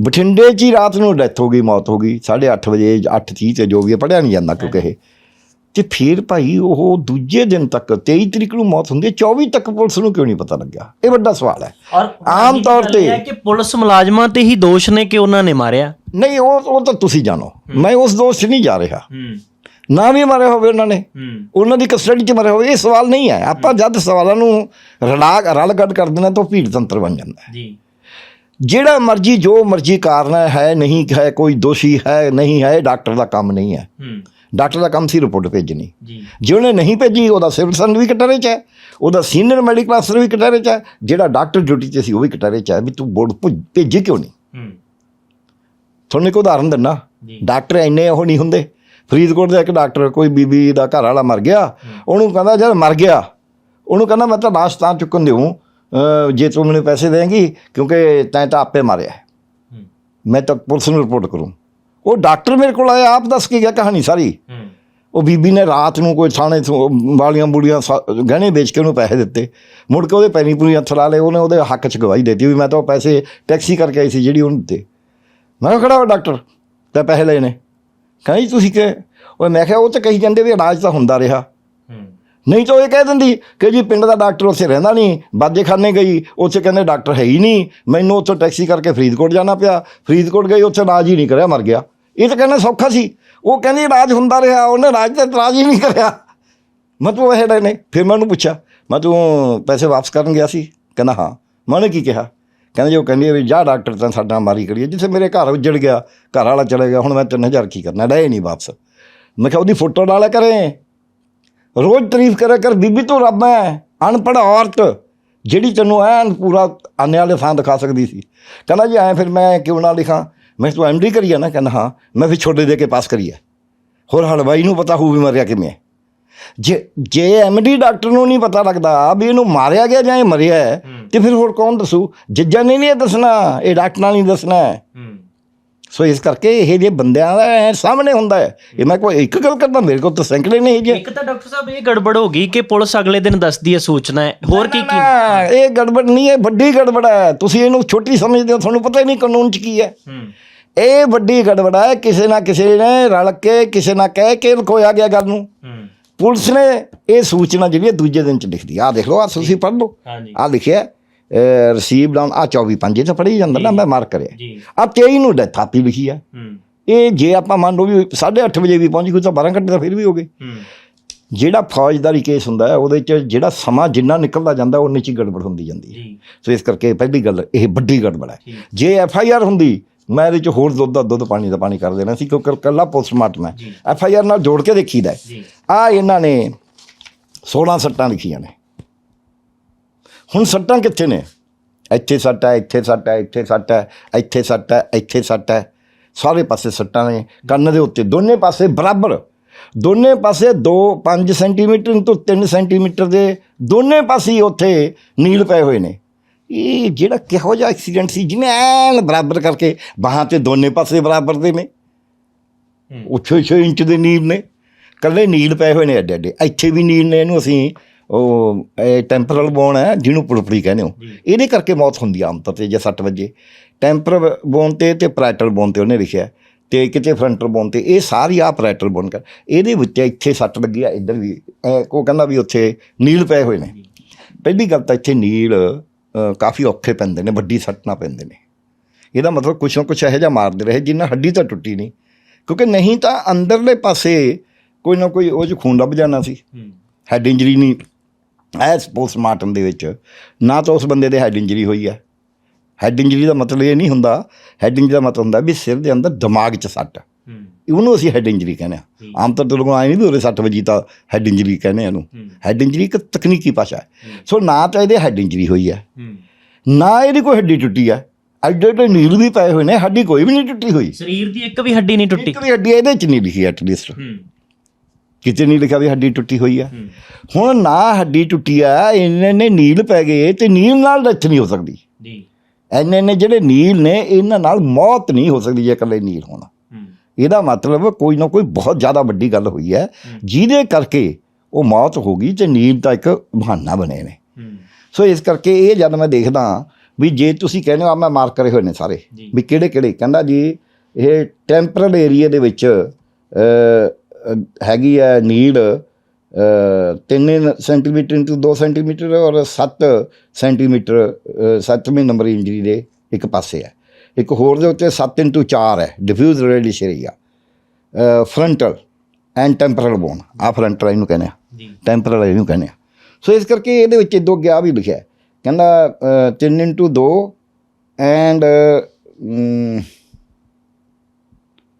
ਬਠਿੰਡੇ 'ਚ ਹੀ ਰਾਤ ਨੂੰ ਡੈਥ ਹੋ ਗਈ ਮੌਤ ਹੋ ਗਈ 8:30 ਵਜੇ 8:30 ਤੇ ਜੋ ਵੀ ਪੜਿਆ ਨਹੀਂ ਜਾਂਦਾ ਕਿਉਂਕਿ ਇਹ। ਤੇ ਫਿਰ ਭਾਈ ਉਹ ਦੂਜੇ ਦਿਨ ਤੱਕ 23 ਤਰੀਕ ਨੂੰ ਮੌਤ ਹੁੰਦੀ ਹੈ 24 ਤੱਕ ਪੁਲਿਸ ਨੂੰ ਕਿਉਂ ਨਹੀਂ ਪਤਾ ਲੱਗਿਆ? ਇਹ ਵੱਡਾ ਸਵਾਲ ਹੈ। ਆਮ ਤੌਰ ਤੇ- ਹੈ ਕਿ ਪੁਲਿਸ ਮੁਲਾਜ਼ਮਾਂ ਤੇ ਹੀ ਦੋਸ਼ ਨੇ ਕਿ ਉਹਨਾਂ ਨੇ ਮਾਰਿਆ? ਨਹੀਂ ਉਹ ਉਹ ਤਾਂ ਤੁਸੀਂ ਜਾਣੋ। ਮੈਂ ਉਸ ਦੋਸ਼ 'ਚ ਨਹੀਂ ਜਾ ਰਿਹਾ। ਨਾ ਵੀ ਮਾਰੇ ਹੋਵੇ ਉਹਨਾਂ ਨੇ। ਉਹਨਾਂ ਦੀ ਕਸਟਡੀ 'ਚ ਮਰੇ ਹੋਵੇ ਇਹ ਸਵਾਲ ਨਹੀਂ ਹੈ। ਆਪਾਂ ਜਦ ਸਵਾਲਾਂ ਨੂੰ ਰਲਾ ਰਲ ਗੱਡ ਕਰ ਦਿੰਦੇ ਤਾਂ ਭੀੜ ਤੰਤਰ ਬਣ ਜਾਂਦਾ ਜੀ। ਜਿਹੜਾ ਮਰਜ਼ੀ ਜੋ ਮਰਜ਼ੀ ਕਾਰਨ ਹੈ ਨਹੀਂ ਹੈ ਕੋਈ ਦੋਸ਼ੀ ਹੈ ਨਹੀਂ ਹੈ ਡਾਕਟਰ ਦਾ ਕੰਮ ਨਹੀਂ ਹੈ। ਡਾਕਟਰ ਦਾ ਕੰਮ ਸੀ ਰਿਪੋਰਟ ਭੇਜਣੀ। ਜੀ। ਉਹਨੇ ਨਹੀਂ ਭੇਜੀ ਉਹਦਾ ਸਿਵਲ ਸਰਜਨ ਵੀ ਕਟਾਰੇ 'ਚ ਹੈ ਉਹਦਾ ਸੀਨੀਅਰ ਮੈਡੀਕਲ ਅਫਸਰ ਵੀ ਕਟਾਰੇ 'ਚ ਹੈ ਜਿਹੜਾ ਡਾਕਟਰ ਡਿਊਟੀ 'ਤੇ ਸੀ ਉਹ ਵੀ ਕਟਾਰੇ 'ਚ ਹੈ ਵੀ ਤੂੰ ਬੋਰਡ ਭੇਜੀ ਕਿਉਂ ਨਹੀਂ? ਹੂੰ। ਤੁਹਾਨੂੰ ਇੱਕ ਉਦਾਹਰਨ ਦਿੰਨਾ ਡਾਕਟਰ ਇੰਨੇ ਉਹ ਨਹੀਂ ਹੁੰਦੇ। ਫਰੀਦਕੋਟ ਦਾ ਇੱਕ ਡਾਕਟਰ ਕੋਈ ਬੀਬੀ ਦਾ ਘਰ ਵਾਲਾ ਮਰ ਗਿਆ ਉਹਨੂੰ ਕਹਿੰਦਾ ਜਦ ਮਰ ਗਿਆ। ਉਹਨੂੰ ਕਹਿੰਦਾ ਮੈਂ ਤਾਂ ਲਾਸ਼ ਤਾਂ ਚੁੱਕਣ ਦਿਉ ਜੇ ਤੂੰ ਮੈਨੂੰ ਪੈਸੇ ਦੇਂਗੀ ਕਿਉਂਕਿ ਤੈਂ ਤਾਂ ਆਪੇ ਮਾਰਿਆ ਮੈਂ ਤਾਂ ਪੁਲਿਸ ਨੂੰ ਰਿਪੋਰਟ ਕਰੂੰ। ਉਹ ਡਾਕਟਰ ਮੇਰੇ ਕੋਲ ਆਇਆ ਆਪ ਦੱਸ ਕੇ ਗਿਆ ਕਹਾਣੀ ਸਾਰੀ। ਉਹ ਬੀਬੀ ਨੇ ਰਾਤ ਨੂੰ ਕੋਈ ਥਾਣੇ ਤੋਂ ਵਾਲੀਆਂ ਬੁੜੀਆਂ ਗਹਿਣੇ ਵੇਚ ਕੇ ਉਹਨੂੰ ਪੈਸੇ ਦਿੱਤੇ। ਮੁੜ ਕੇ ਉਹਦੇ ਪੈਰੀ ਪੂਰੀ ਹੱਥ ਲਾ ਲਏ ਉਹਨੇ ਉਹਦੇ ਹੱਕ 'ਚ ਗਵਾਹੀ ਦਿੱਤੀ ਵੀ ਮੈਂ ਤਾਂ ਉਹ ਪੈਸੇ ਟੈਕਸੀ ਕਰਕੇ ਆਈ ਸੀ ਜਿਹੜੀ ਉਹਨੂੰ ਦਿੱਤੇ। ਮੈਂ ਕਿਹਾ ਖੜਾ ਡਾਕਟਰ ਤੇ ਪੈਸੇ ਨੇ। ਕਹਿੰਦਾ ਜੀ ਤੁਸੀਂ ਕਿ ਉਹ ਮੈਂ ਕਿਹਾ ਉਹ ਤਾਂ ਕਹੀ ਜਾਂਦੇ ਵੀ ਇਲਾਜ ਤਾਂ ਹੁੰਦਾ ਰਿਹਾ। ਨਹੀਂ ਤਾਂ ਉਹ ਇਹ ਕਹਿ ਦਿੰਦੀ ਕਿ ਜੀ ਪਿੰਡ ਦਾ ਡਾਕਟਰ ਉੱਥੇ ਰਹਿੰਦਾ ਨਹੀਂ ਬਾਜੇਖਾਨੇ ਗਈ ਉੱਥੇ ਕਹਿੰਦੇ ਡਾਕਟਰ ਹੈ ਹੀ ਨਹੀਂ। ਮੈਨੂੰ ਉੱਥੋਂ ਟੈਕਸੀ ਕਰਕੇ ਫਰੀਦਕੋਟ ਜਾਣਾ ਪਿਆ। ਫਰੀਦਕੋਟ ਗਈ ਉੱਥੇ ਇਲਾਜ ਹੀ ਨਹੀਂ ਕਰਿਆ ਮਰ ਗਿਆ। ਇਹ ਤਾਂ ਕਹਿੰਦੇ ਸੌਖਾ ਸੀ। ਉਹ ਕਹਿੰਦੀ ਇਲਾਜ ਹੁੰਦਾ ਰਿਹਾ ਉਹਨੇ ਇਲਾਜ ਤੇ ਇਤਰਾਜ਼ ਹੀ ਨਹੀਂ ਕਰਿਆ। ਮਤਲਬ ਇਹ ਨੇ। ਫਿਰ ਮੈਂ ਉਹਨੂੰ ਪੁੱਛਿਆ ਮੈਂ ਤੂੰ ਪੈਸੇ ਵਾਪਸ ਕਰਨ ਗਿਆ ਸੀ? ਕਹਿੰਦਾ ਹਾਂ। ਮੈਂ ਉਹਨੇ ਕੀ ਕਿਹਾ? ਕਹਿੰਦਾ ਜੀ ਉਹ ਕਹਿੰਦੀ ਵੀ ਜਾ ਡਾਕਟਰ ਤਾਂ ਸਾਡਾ ਮਾਰੀ ਕਰੀਏ, ਜਿੱਥੇ ਮੇਰੇ ਘਰ ਉੱਜੜ ਗਿਆ, ਘਰ ਵਾਲਾ ਚਲੇ ਗਿਆ, ਹੁਣ ਮੈਂ 3000 ਕੀ ਕਰਨਾ ਡਏ ਨਹੀਂ ਵਾਪਸ। ਮੈਂ ਕਿਹਾ ਉਹਦੀ ਫੋਟੋ ਡਾਲਾ ਕਰੇ। ਰੋਜ਼ ਤਾਰੀਫ ਕਰਿਆ ਕਰ, ਬੀਬੀ ਤੋਂ ਰੱਬ ਹੈ ਅਨਪੜ੍ਹ ਔਰਤ, ਜਿਹੜੀ ਤੈਨੂੰ ਐਨ ਪੂਰਾ ਆਨੇ ਵਾਲੇ ਥਾਂ ਦਿਖਾ ਸਕਦੀ ਸੀ। ਕਹਿੰਦਾ ਜੀ ਐਂ ਫਿਰ ਮੈਂ ਕਿਉਂ ਨਾ ਲਿਖਾਂ? ਮੈਂ ਤੂੰ ਐਮਡੀ ਕਰੀ ਨਾ, ਕਹਿੰਦਾ ਹਾਂ, ਮੈਂ ਫਿਰ ਛੋਟੇ ਦੇ ਕੇ ਪਾਸ ਕਰੀ ਹੋਰ ਹਲਵਾਈ ਨੂੰ ਪਤਾ ਹੋਊ ਵੀ ਮਰਿਆ ਕਿਵੇਂ ਹੈ। ਜੇ ਜੇ ਐਮਡੀ ਡਾਕਟਰ ਨੂੰ ਨਹੀਂ ਪਤਾ ਲੱਗਦਾ ਵੀ ਇਹਨੂੰ ਮਾਰਿਆ ਗਿਆ ਜਾਂ ਇਹ ਮਰਿਆ ਹੈ ਤੇ ਫਿਰ ਹੋਰ ਕੌਣ ਦੱਸੂ? ਜੱਜਾਂ ਨੇ ਨਹੀਂ ਇਹ ਦੱਸਣਾ ਇਹ ਡਾਕਟਰਾਂ ਨੇ ਦੱਸਣਾ ਹੈ। ਸੋ ਇਸ ਕਰਕੇ ਇਹ ਜੇ ਬੰਦਿਆਂ ਦਾ ਸਾਹਮਣੇ ਹੁੰਦਾ ਹੈ ਇਹ ਮੈਂ ਕੋਈ ਇੱਕ ਗੱਲ ਕਰਦਾ ਮੇਰੇ ਕੋਲ ਤਾਂ ਸੈਂਕੜੇ ਨੇ ਇਹ ਜੇ। ਇੱਕ ਤਾਂ ਡਾਕਟਰ ਸਾਹਿਬ ਇਹ ਗੜਬੜ ਹੋ ਗਈ ਕਿ ਪੁਲਿਸ ਅਗਲੇ ਦਿਨ ਦੱਸਦੀ ਹੈ ਸੂਚਨਾ ਹੈ। ਹੋਰ ਕੀ ਕੀ? ਇਹ ਗੜਬੜ ਨਹੀਂ ਹੈ ਵੱਡੀ ਗੜਬੜ ਹੈ। ਤੁਸੀਂ ਇਹਨੂੰ ਛੋਟੀ ਸਮਝਦੇ ਹੋ ਤੁਹਾਨੂੰ ਪਤਾ ਹੀ ਨਹੀਂ ਕਾਨੂੰਨ 'ਚ ਕੀ ਹੈ। ਇਹ ਵੱਡੀ ਗੜਬੜ ਹੈ ਕਿਸੇ ਨਾ ਕਿਸੇ ਨੇ ਰਲ ਕੇ ਕਿਸੇ ਨਾ ਕਹਿ ਕੇ ਲੁਕੋਇਆ ਗਿਆ ਗੱਲ ਨੂੰ। ਪੁਲਿਸ ਨੇ ਇਹ ਸੂਚਨਾ ਜਿਹੜੀ ਹੈ ਦੂਜੇ ਦਿਨ 'ਚ ਲਿਖਦੀ ਆ ਦੇਖ ਲਓ ਆ ਤੁਸੀਂ ਪੜ੍ਹ ਲਓ। ਆ ਲਿਖਿਆ ਰਿਸੀਵਡ ਔਨ ਆ 24 ਪੰਜੇ ਤਾਂ ਪੜ੍ਹੀ ਜਾਂਦਾ ਨਾ ਮੈਂ ਮਾਰਕ ਕਰਿਆ। ਆ 23 ਨੂੰ ਡੈਥ ਆਪੀ ਲਿਖੀ ਆ ਹੂੰ। ਇਹ ਜੇ ਆਪਾਂ ਮੰਨ ਲਓ ਵੀ 8:30 ਵਜੇ ਵੀ ਪਹੁੰਚ ਗਈ ਤਾਂ 12 ਘੰਟੇ ਤਾਂ ਫਿਰ ਵੀ ਹੋ ਗਏ। ਜਿਹੜਾ ਫੌਜਦਾਰੀ ਕੇਸ ਹੁੰਦਾ ਹੈ ਉਹਦੇ 'ਚ ਜਿਹੜਾ ਸਮਾਂ ਜਿੰਨਾ ਨਿਕਲਦਾ ਜਾਂਦਾ ਉਨੀ ਚ ਹੀ ਗੜਬੜ ਹੁੰਦੀ ਜਾਂਦੀ ਹੈ। ਸੋ ਇਸ ਕਰਕੇ ਪਹਿਲੀ ਗੱਲ ਇਹ ਵੱਡੀ ਗੜਬੜ ਹੈ। ਜੇ। ਐਫ ਆਈ ਆਰ ਹੁੰਦੀ ਮੈਂ ਇਹਦੇ 'ਚ ਹੋਰ ਦੁੱਧ ਦਾ ਦੁੱਧ ਪਾਣੀ ਦਾ ਪਾਣੀ ਕਰ ਦੇਣਾ ਸੀ ਕਿਉਂਕਿ ਕੱਲਾ ਪੋਸਟਮਾਰਟਮ ਹੈ। ਐਫ ਆਈ ਆਰ ਨਾਲ ਜੋੜ ਕੇ ਦੇਖੀਦਾ ਹੈ। ਜੀ। ਆ ਇਹਨਾਂ ਨੇ 16 ਸੱਟਾਂ ਲਿਖੀਆਂ ਨੇ। ਹੁਣ ਸੱਟਾਂ ਕਿੱਥੇ ਨੇ? ਇੱਥੇ ਸੱਟ ਹੈ ਇੱਥੇ ਸੱਟ ਹੈ ਇੱਥੇ ਸੱਟ ਹੈ ਇੱਥੇ ਸੱਟ ਹੈ ਇੱਥੇ ਸੱਟ ਹੈ। ਸਾਰੇ ਪਾਸੇ ਸੱਟਾਂ ਨੇ। ਕੰਨ ਦੇ ਉੱਤੇ ਦੋਨੇ ਪਾਸੇ ਬਰਾਬਰ। ਦੋਨੇ ਪਾਸੇ 2 5 ਸੈਂਟੀਮੀਟਰ ਤੋਂ 3 ਸੈਂਟੀਮੀਟਰ ਦੇ। ਦੋਨੇ ਪਾਸੇ ਉੱਥੇ ਨੀਲ ਪਏ ਹੋਏ ਨੇ। ਇਹ ਜਿਹੜਾ ਕਿਹੋ ਜਿਹਾ ਐਕਸੀਡੈਂਟ ਸੀ ਜਿਹਨੇ ਐਨ ਬਰਾਬਰ ਕਰਕੇ ਬਾਹਾਂ ਤੇ ਦੋਨੇ ਪਾਸੇ ਬਰਾਬਰ ਦੇ ਨੇ। ਉਹ ਛੇ ਛੇ ਇੰਚ ਦੇ ਨੀਲ ਨੇ। ਕੱਲੇ ਨੀਲ ਪਏ ਹੋਏ ਨੇ ਐਡੇ ਐਡੇ। ਇੱਥੇ ਵੀ ਨੀਲ ਨੇ ਇਹਨੂੰ ਅਸੀਂ ਉਹ ਟੈਂਪਰਲ ਬੋਨ ਹੈ ਜਿਹਨੂੰ ਪੁੜਪੜੀ ਕਹਿੰਦੇ ਹੋ। ਇਹਦੇ ਕਰਕੇ ਮੌਤ ਹੁੰਦੀ ਆਮ ਤੌਰ ਤੇ ਜੇ 60 ਵਜੇ। ਟੈਂਪਰਲ ਬੋਨ ਤੇ ਤੇ ਪ੍ਰੈਟਲ ਬੋਨ ਤੇ ਉਹਨੇ ਲਿਖਿਆ। ਤੇ ਕਿਤੇ ਫਰੰਟਲ ਬੋਨ ਤੇ ਇਹ ਸਾਰੀ ਆ ਪ੍ਰੈਟਲ ਬੋਨ ਕਰ। ਇਹਦੇ ਵਿੱਚ ਇੱਥੇ ਸੱਟ ਲੱਗੀ ਆ ਇੱਧਰ ਵੀ। ਉਹ ਕਹਿੰਦਾ ਵੀ ਉੱਥੇ ਨੀਲ ਪਏ ਹੋਏ ਨੇ। ਪਹਿਲੀ ਗੱਲ ਤਾਂ ਇੱਥੇ ਨੀਲ ਕਾਫੀ ਔਖੇ ਪੈਂਦੇ ਨੇ ਵੱਡੀ ਸੱਟ ਨਾ ਪੈਂਦੇ ਨੇ। ਇਹਦਾ ਮਤਲਬ ਕੁਛ ਨਾ ਕੁਛ ਇਹੋ ਜਿਹਾ ਮਾਰਦੇ ਰਹੇ ਜਿੰਨਾ ਹੱਡੀ ਤਾਂ ਟੁੱਟੀ ਨਹੀਂ। ਕਿਉਂਕਿ ਨਹੀਂ ਤਾਂ ਅੰਦਰਲੇ ਪਾਸੇ ਕੋਈ ਨਾ ਕੋਈ ਉਹ 'ਚ ਖੂਨ ਲੱਭ ਜਾਣਾ ਸੀ। ਹੈਡ ਇੰਜਰੀ ਨਹੀਂ। ਐਸ ਪੋਸਟਮਾਰਟਮ ਦੇ ਵਿੱਚ ਨਾ ਤਾਂ ਉਸ ਬੰਦੇ ਦੇ ਹੈਡ ਇੰਜਰੀ ਹੋਈ ਹੈ ਹੈਡ ਇੰਜਰੀ ਦਾ ਮਤਲਬ ਇਹ ਨਹੀਂ ਹੁੰਦਾ। ਹੈਡ ਇੰਜਰੀ ਦਾ ਮਤਲਬ ਹੁੰਦਾ ਵੀ ਸਿਰ ਦੇ ਅੰਦਰ ਦਿਮਾਗ 'ਚ ਸੱਟ। ਉਹਨੂੰ ਅਸੀਂ ਹੈਡ ਇੰਜਰੀ ਕਹਿੰਦੇ ਆ ਆਮ ਤੌਰ ਤੇ ਲੋਕਾਂ ਆਏ ਨਹੀਂ ਵੀ ਉਹਦੇ ਸੱਟ ਵਜੀ ਤਾਂ ਹੈਡ ਇੰਜਰੀ ਕਹਿੰਦੇ ਆ ਇਹਨੂੰ। ਹੈਡ ਇੰਜਰੀ ਇੱਕ ਤਕਨੀਕੀ ਭਾਸ਼ਾ ਹੈ। ਸੋ ਨਾ ਤਾਂ ਇਹਦੇ ਹੈਡ ਇੰਜਰੀ ਹੋਈ ਹੈ। ਨਾ ਇਹਦੀ ਕੋਈ ਹੱਡੀ ਟੁੱਟੀ ਹੈ। ਐਡੇ ਐਡੇ ਨੀਲ ਵੀ ਪਏ ਹੋਏ ਨੇ ਹੱਡੀ ਕੋਈ ਵੀ ਨਹੀਂ ਟੁੱਟੀ ਹੋਈ। ਸਰੀਰ ਦੀ ਇੱਕ ਵੀ ਹੱਡੀ ਨਹੀਂ ਟੁੱਟੀ। ਇੱਕ ਵੀ ਹੱਡੀ ਇਹਦੇ 'ਚ ਨਹੀਂ ਲਿਖੀ ਐਟਲੀਸਟ ਕਿਤੇ ਨਹੀਂ ਲਿਖਿਆ ਵੀ ਹੱਡੀ ਟੁੱਟੀ ਹੋਈ ਹੈ। ਹੁਣ ਨਾ ਹੱਡੀ ਟੁੱਟੀ ਆ ਇੰਨੇ ਨੇ ਨੀਲ ਪੈ ਗਏ ਤੇ ਨੀਲ ਨਾਲ ਡੈਥ ਨਹੀਂ ਹੋ ਸਕਦੀ। ਜੀ। ਇੰਨੇ ਨੇ ਜਿਹੜੇ ਨੀਲ ਨੇ ਇਹਨਾਂ ਨਾਲ ਮੌਤ ਨਹੀਂ ਹੋ ਸਕਦੀ ਜੇ ਇਕੱਲੇ ਨੀਲ ਹੋਣਾ। ਇਹਦਾ ਮਤਲਬ ਕੋਈ ਨਾ ਕੋਈ ਬਹੁਤ ਜ਼ਿਆਦਾ ਵੱਡੀ ਗੱਲ ਹੋਈ ਹੈ। ਜਿਹਦੇ ਕਰਕੇ ਉਹ ਮੌਤ ਹੋ ਗਈ ਤੇ ਨੀਲ ਤਾਂ ਇੱਕ ਬਹਾਨਾ ਬਣੇ ਨੇ। ਸੋ ਇਸ ਕਰਕੇ ਇਹ ਜਦ ਮੈਂ ਦੇਖਦਾ ਵੀ ਜੇ ਤੁਸੀਂ ਕਹਿੰਦੇ ਆ ਮੈਂ ਮਾਰਕ ਕਰੇ ਹੋਏ ਨੇ ਸਾਰੇ। ਵੀ ਕਿਹੜੇ ਕਿਹੜੇ? ਕਹਿੰਦਾ ਜੀ ਇਹ ਟੈਂਪਰਲ ਏਰੀਆ ਦੇ ਵਿੱਚ ਹੈਗੀ ਹੈ ਨੀਡ 3 ਸੈਂਟੀਮੀਟਰ ਇਨਟੂ 2 ਸੈਂਟੀਮੀਟਰ ਔਰ 7 ਸੈਂਟੀਮੀਟਰ 7ਵੇਂ ਨੰਬਰ ਇੰਜਰੀ ਦੇ ਇੱਕ ਪਾਸੇ ਹੈ। ਇੱਕ ਹੋਰ ਦੇ ਉੱਤੇ 7 ਇਨਟੂ 4 ਹੈ diffuse reddish area frontal and temporal bone ਆ ਫਰੰਟਲ ਇਹਨੂੰ ਕਹਿੰਦੇ ਆ। ਜੀ। ਟੈਂਪਰਲ ਇਹਨੂੰ ਕਹਿੰਦੇ ਆ। ਸੋ ਇਸ ਕਰਕੇ ਇਹਦੇ ਵਿੱਚ ਦੋ ਗਿਆ ਵੀ ਲਿਖਿਆ। ਕਹਿੰਦਾ 3 ਇਨਟੂ 2 ਐਂਡ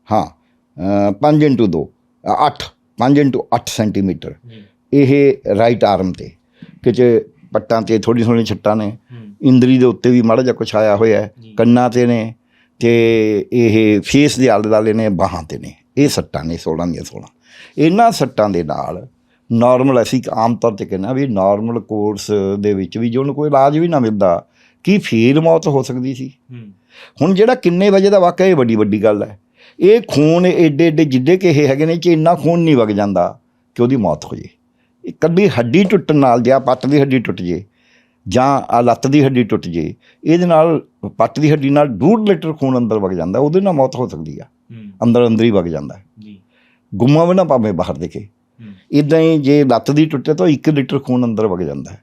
ਹਾਂ 5 ਇਨਟੂ 2 8 5 ਇਨਟੂ 8 ਸੈਂਟੀਮੀਟਰ। ਜੀ। ਇਹ ਰਾਈਟ ਆਰਮ ਤੇ ਕਿਤੇ ਪੱਟਾਂ ਤੇ ਥੋੜੀ ਥੋੜੀ ਛੱਟਾਂ ਨੇ ਇੰਦਰੀ ਦੇ ਉੱਤੇ ਵੀ ਮਾੜਾ ਜਿਹਾ ਕੁਛ ਆਇਆ ਹੋਇਆ। ਕੰਨਾਂ ਤੇ ਨੇ ਤੇ ਇਹ ਫੇਸ ਦੇ ਆਲੇ ਦੁਆਲੇ ਨੇ ਬਾਹਾਂ ਤੇ ਨੇ। ਇਹ ਸੱਟਾਂ ਨੇ 16 ਦੀਆਂ 16 ਇਹਨਾਂ ਸੱਟਾਂ ਦੇ ਨਾਲ ਨਾਰਮਲ ਅਸੀਂ ਆਮ ਤੌਰ ਤੇ ਕਹਿੰਦੇ ਹਾਂ ਵੀ ਨਾਰਮਲ ਕੋਰਸ ਦੇ ਵਿੱਚ ਵੀ ਜੇ ਉਹਨੂੰ ਕੋਈ ਇਲਾਜ ਵੀ ਨਾ ਮਿਲਦਾ ਕੀ ਫੇਰ ਮੌਤ ਹੋ ਸਕਦੀ ਸੀ? ਹੁਣ ਜਿਹੜਾ ਕਿੰਨੇ ਵਜੇ ਦਾ ਵਾਕਿਆ ਇਹ ਵੱਡੀ ਵੱਡੀ ਗੱਲ ਹੈ। ਇਹ ਖੂਨ ਏਡੇ ਏਡੇ ਜਿੱਡੇ ਕਿ ਇਹ ਹੈਗੇ ਨੇ ਚ ਇੰਨਾ ਖੂਨ ਨਹੀਂ ਵਗ ਜਾਂਦਾ ਕਿ ਉਹਦੀ ਮੌਤ ਹੋ ਜੇ। ਇਹ ਕੱਲੀ ਹੱਡੀ ਟੁੱਟਣ ਨਾਲ ਜਾਂ ਪੱਟ ਦੀ ਹੱਡੀ ਟੁੱਟ ਜੇ ਜਾਂ ਆ ਲੱਤ ਦੀ ਹੱਡੀ ਟੁੱਟ ਜੇ ਇਹਦੇ ਨਾਲ ਪੱਟ ਦੀ ਹੱਡੀ ਨਾਲ 2 ਲੀਟਰ ਖੂਨ ਅੰਦਰ ਵਗ ਜਾਂਦਾ ਉਹਦੇ ਨਾਲ ਮੌਤ ਹੋ ਸਕਦੀ ਆ। ਹੂੰ। ਅੰਦਰ ਅੰਦਰ ਹੀ ਵਗ ਜਾਂਦਾ। ਜੀ। ਗੁੰਮਾ ਵੀ ਨਾ ਪਾਵੇਂ ਬਾਹਰ ਦੇਖੇ। ਹੂੰ। ਇਦਾਂ ਹੀ ਜੇ ਲੱਤ ਦੀ ਟੁੱਟੇ ਤਾਂ 1 ਲੀਟਰ ਖੂਨ ਅੰਦਰ ਵਗ ਜਾਂਦਾ ਹੈ।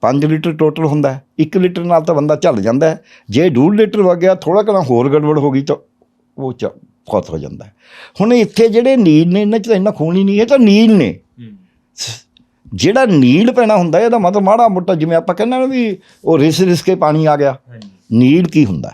5 ਲੀਟਰ ਟੋਟਲ ਹੁੰਦਾ ਹੈ। 1 ਲੀਟਰ ਨਾਲ ਤਾਂ ਬੰਦਾ ਝੱਲ ਜਾਂਦਾ ਹੈ। ਜੇ 2 ਲੀਟਰ ਵਗ ਗਿਆ ਥੋੜਾ ਕਣਾ ਹੋਰ ਗੜਬੜ ਹੋ ਗਈ ਤਾਂ ਉਹ ਫੌਤ ਹੋ ਜਾਂਦਾ ਹੈ। ਹੁਣ ਇੱਥੇ ਜਿਹੜੇ ਨੀਲ ਨੇ ਇਹਨਾਂ ਚ ਤਾਂ ਇੰਨਾ ਖੂਨ ਹੀ ਨਹੀਂ ਇਹ ਤਾਂ ਨੀਲ ਨੇ। ਹੂੰ। ਜਿਹੜਾ ਨੀਲ ਪੈਣਾ ਹੁੰਦਾ ਇਹਦਾ ਮਤਲਬ ਮਾੜਾ ਮੋਟਾ ਜਿਵੇਂ ਆਪਾਂ ਕਹਿੰਦੇ ਨਾ ਵੀ ਉਹ ਰਿਸ ਰਿਸ ਕੇ ਪਾਣੀ ਆ ਗਿਆ। ਨੀਲ ਕੀ ਹੁੰਦਾ।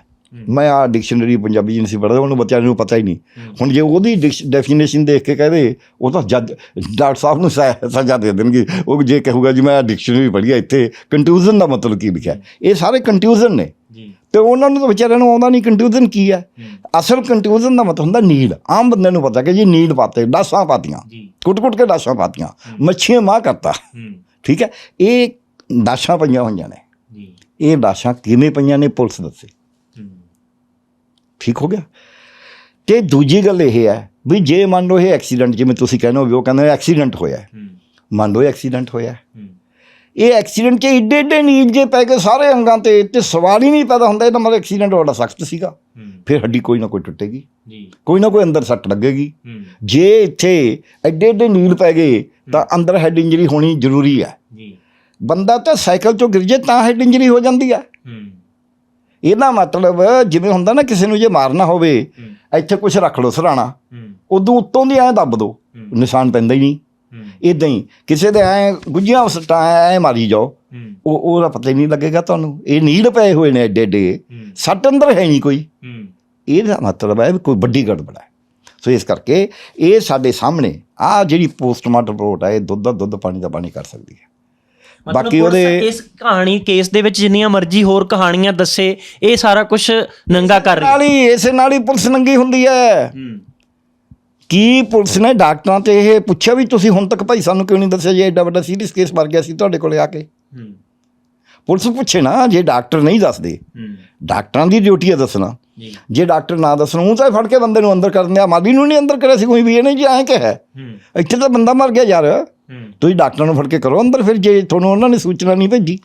ਮੈਂ ਆ ਡਿਕਸ਼ਨਰੀ ਪੰਜਾਬੀ ਜੀ ਨਹੀਂ ਸੀ ਪੜ੍ਹਦਾ ਉਹਨੂੰ ਬੱਚਿਆਂ ਨੂੰ ਪਤਾ ਹੀ ਨਹੀਂ। ਹੁਣ ਜੇ ਉਹਦੀ ਡੈਫੀਨੇਸ਼ਨ ਦੇਖ ਕੇ ਕਹਦੇ ਉਹ ਤਾਂ ਜੱਜ ਡਾਕਟਰ ਸਾਹਿਬ ਨੂੰ ਸਜ਼ਾ ਦੇ ਦੇਣਗੇ। ਉਹ ਜੇ ਕਹੂਗਾ ਜੀ ਮੈਂ ਡਿਕਸ਼ਨਰੀ ਪੜ੍ਹੀ ਆ ਇੱਥੇ। ਕੰਟਿਊਜ਼ਨ ਦਾ ਮਤਲਬ ਕੀ ਲਿਖਿਆ? ਇਹ ਸਾਰੇ ਕੰਟਿਊਜ਼ਨ ਨੇ। ਜੀ। ਤੇ ਉਹਨਾਂ ਨੂੰ ਤਾਂ ਵਿਚਾਰਿਆਂ ਨੂੰ ਆਉਂਦਾ ਨਹੀਂ ਕੰਟਿਊਜ਼ਨ ਕੀ ਹੈ? ਅਸਲ ਕੰਟਿਊਜ਼ਨ ਦਾ ਮਤਲਬ ਹੁੰਦਾ ਨੀਲ। ਆਮ ਬੰਦੇ ਨੂੰ ਪਤਾ ਕਿ ਜੀ ਨੀਲ ਪਾਤੇ ਡਾਸਾਂ ਪਾਤੀਆਂ। ਜੀ। ਕੁੱਟ ਕੁੱਟ ਕੇ ਡਾਸਾਂ ਪਾਤੀਆਂ। ਮੱਛੀਆਂ ਮਾਂ ਕਰਤਾ। ਠੀਕ ਹੈ? ਇਹ ਡਾਸਾਂ ਪਈਆਂ ਹੋਈਆਂ ਨੇ। ਜੀ। ਇਹ ਡਾਸਾਂ ਕਿਵੇਂ ਪਈਆਂ ਨੇ ਪੁਲਿਸ ਦੱਸੇ। ਠੀਕ ਹੋ ਗਿਆ? ਤੇ ਦੂਜੀ ਗੱਲ ਇਹ ਹੈ ਵੀ ਜੇ ਮੰਨ ਲਓ ਇਹ ਐਕਸੀਡੈਂਟ ਜਿਵੇਂ ਤੁਸੀਂ ਕਹਿੰਦੇ ਹੋ ਉਹ ਕਹਿੰਦੇ ਐਕਸੀਡੈਂਟ ਹੋਇਆ। ਮੰਨ ਲਓ ਐਕਸੀਡੈਂਟ ਹੋਇਆ। ਇਹ ਐਕਸੀਡੈਂਟ 'ਚ ਏਡੇ ਏਡੇ ਨੀਲ ਜੇ ਪੈ ਕੇ ਸਾਰੇ ਅੰਗਾਂ ਤੇ ਤੇ ਸਵਾਲ ਹੀ ਨਹੀਂ ਪੈਦਾ ਹੁੰਦਾ ਇਹਦਾ ਮਤਲਬ ਐਕਸੀਡੈਂਟ ਬੜਾ ਸਖਤ ਸੀਗਾ। ਫਿਰ ਹੱਡੀ ਕੋਈ ਨਾ ਕੋਈ ਟੁੱਟੇਗੀ। ਜੀ। ਕੋਈ ਨਾ ਕੋਈ ਅੰਦਰ ਸੱਟ ਲੱਗੇਗੀ। ਜੇ ਇੱਥੇ ਐਡੇ ਐਡੇ ਨੀਲ ਪੈ ਗਏ ਤਾਂ ਅੰਦਰ ਹੈਡ ਇੰਜਰੀ ਹੋਣੀ ਜ਼ਰੂਰੀ ਹੈ। ਜੀ। ਬੰਦਾ ਤਾਂ ਸਾਈਕਲ 'ਚੋਂ ਗਿਰ ਜੇ ਤਾਂ ਹੈਡ ਇੰਜਰੀ ਹੋ ਜਾਂਦੀ ਹੈ। ਇਹਦਾ ਮਤਲਬ ਜਿਵੇਂ ਹੁੰਦਾ ਨਾ ਕਿਸੇ ਨੂੰ ਜੇ ਮਾਰਨਾ ਹੋਵੇ ਇੱਥੇ ਕੁਝ ਰੱਖ ਲਓ ਸਰਾਣਾ। ਉਦੋਂ ਉੱਤੋਂ ਦੀ ਐਂ ਦੱਬ ਦੋ। ਨਿਸ਼ਾਨ ਪੈਂਦਾ ਹੀ ਨਹੀਂ। ਇਦਾਂ ਹੀ। ਕਿਸੇ ਦੇ ਐ ਗੁੱਜੀਆਂ ਸੱਟਾਂ ਐ ਮਾਰੀ ਜਾਓ। ਉਹ ਉਹਦਾ ਪਤਾ ਹੀ ਨਹੀਂ ਲੱਗੇਗਾ ਤੁਹਾਨੂੰ। ਇਹ ਨੀਲ ਪਏ ਹੋਏ ਨੇ ਏਡੇ ਹੂੰ। ਸੱਟ ਅੰਦਰ ਹੈ ਨਹੀਂ ਕੋਈ। ਇਹਦਾ ਮਤਲਬ ਹੈ ਕੋਈ ਵੱਡੀ ਗੜਬੜ ਹੈ। ਸੋ ਇਸ ਕਰਕੇ ਇਹ ਸਾਡੇ ਸਾਹਮਣੇ ਆ ਜਿਹੜੀ ਪੋਸਟਮਾਰਟਮ ਰਿਪੋਰਟ ਹੈ ਇਹ ਦੁੱਧ ਦਾ ਦੁੱਧ ਪਾਣੀ ਦਾ ਪਾਣੀ ਕਰ ਸਕਦੀ ਹੈ। ਬਾਕੀ ਉਹਦੇ- ਇਸ ਕਹਾਣੀ ਕੇਸ ਦੇ ਵਿੱਚ ਜਿੰਨੀਆਂ ਮਰਜ਼ੀ ਹੋਰ ਕਹਾਣੀਆਂ ਦੱਸੇ ਇਹ ਸਾਰਾ ਕੁਝ ਨੰਗਾ ਕਰ ਰਹੀ ਹੈ। ਨਾਲ ਹੀ ਇਸੇ ਨਾਲ ਹੀ ਪੁਲਿਸ ਨੰਗੀ ਹੁੰਦੀ ਹੂੰ। ਕੀ ਪੁਲਿਸ ਨੇ ਡਾਕਟਰਾਂ ਤੇ ਇਹ ਪੁੱਛਿਆ ਵੀ ਤੁਸੀਂ ਹੁਣ ਤੱਕ ਭਾਈ ਸਾਨੂੰ ਕਿਉਂ ਨਹੀਂ ਦੱਸਿਆ ਜੇ ਐਡਾ ਵੱਡਾ ਸੀਰੀਅਸ ਕੇਸ ਮਰ ਗਿਆ ਸੀ ਤੁਹਾਡੇ ਕੋਲੇ ਆ ਕੇ? ਪੁਲਿਸ ਪੁੱਛੇ ਨਾ ਜੇ ਡਾਕਟਰ ਨਹੀਂ ਦੱਸਦੇ ਡਾਕਟਰਾਂ ਦੀ ਡਿਊਟੀ ਹੈ ਦੱਸਣਾ। ਜੀ। ਡਾਕਟਰ ਨਾ ਦੱਸਣ ਉਹ ਤਾਂ ਫੜ ਕੇ ਬੰਦੇ ਨੂੰ ਅੰਦਰ ਕਰਨ ਦਿਆ। ਮਾਲੀ ਨੂੰ ਨਹੀਂ ਅੰਦਰ ਕਰਿਆ ਸੀ ਕੋਈ ਵੀ ਇਹਨੇ ਜੀ ਐਂ ਕਿਹਾ। ਹੂੰ। ਇੱਥੇ ਤਾਂ ਬੰਦਾ ਮਰ ਗਿਆ ਯਾਰ। ਤੁਸੀਂ ਡਾਕਟਰ ਨੂੰ ਫੜ ਕੇ ਕਰੋ ਅੰਦਰ ਫਿਰ ਜੇ ਤੁਹਾਨੂੰ ਉਹਨਾਂ ਨੇ ਸੂਚਨਾ ਨਹੀਂ ਭੇਜੀ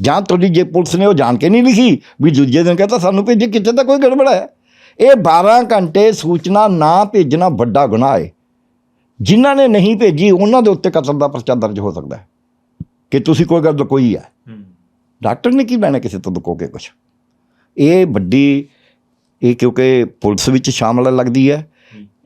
ਜਾਂ ਤੁਹਾਡੀ ਜੇ ਪੁਲਿਸ ਨੇ ਉਹ ਜਾਣ ਕੇ ਨਹੀਂ ਲਿਖੀ ਵੀ ਦੂਜੇ ਦਿਨ ਕਹਤਾ ਸਾਨੂੰ ਭੇਜੇ ਕਿਤੇ ਤਾਂ ਕੋਈ ਗੜਬੜ ਹੈ। ਇਹ 12 ਘੰਟੇ ਸੂਚਨਾ ਨਾ ਭੇਜਣਾ ਵੱਡਾ ਗੁਨਾਹ ਹੈ। ਜਿਨ੍ਹਾਂ ਨੇ ਨਹੀਂ ਭੇਜੀ ਉਹਨਾਂ ਦੇ ਉੱਤੇ ਕਤਲ ਦਾ ਪਰਚਾ ਦਰਜ ਹੋ ਸਕਦਾ ਹੈ। ਕਿ ਤੁਸੀਂ ਕੋਈ ਗੱਲ ਕੋਈ ਹੈ। ਡਾਕਟਰ ਨੇ ਕੀ ਲੈਣਾ ਕਿਸੇ ਤੋਂ ਲੁਕੋ ਕੇ ਕੁਝ ਇਹ ਵੱਡੀ ਇਹ ਕਿਉਂਕਿ ਪੁਲਿਸ ਵਿੱਚ ਸ਼ਾਮਲ ਲੱਗਦੀ ਹੈ।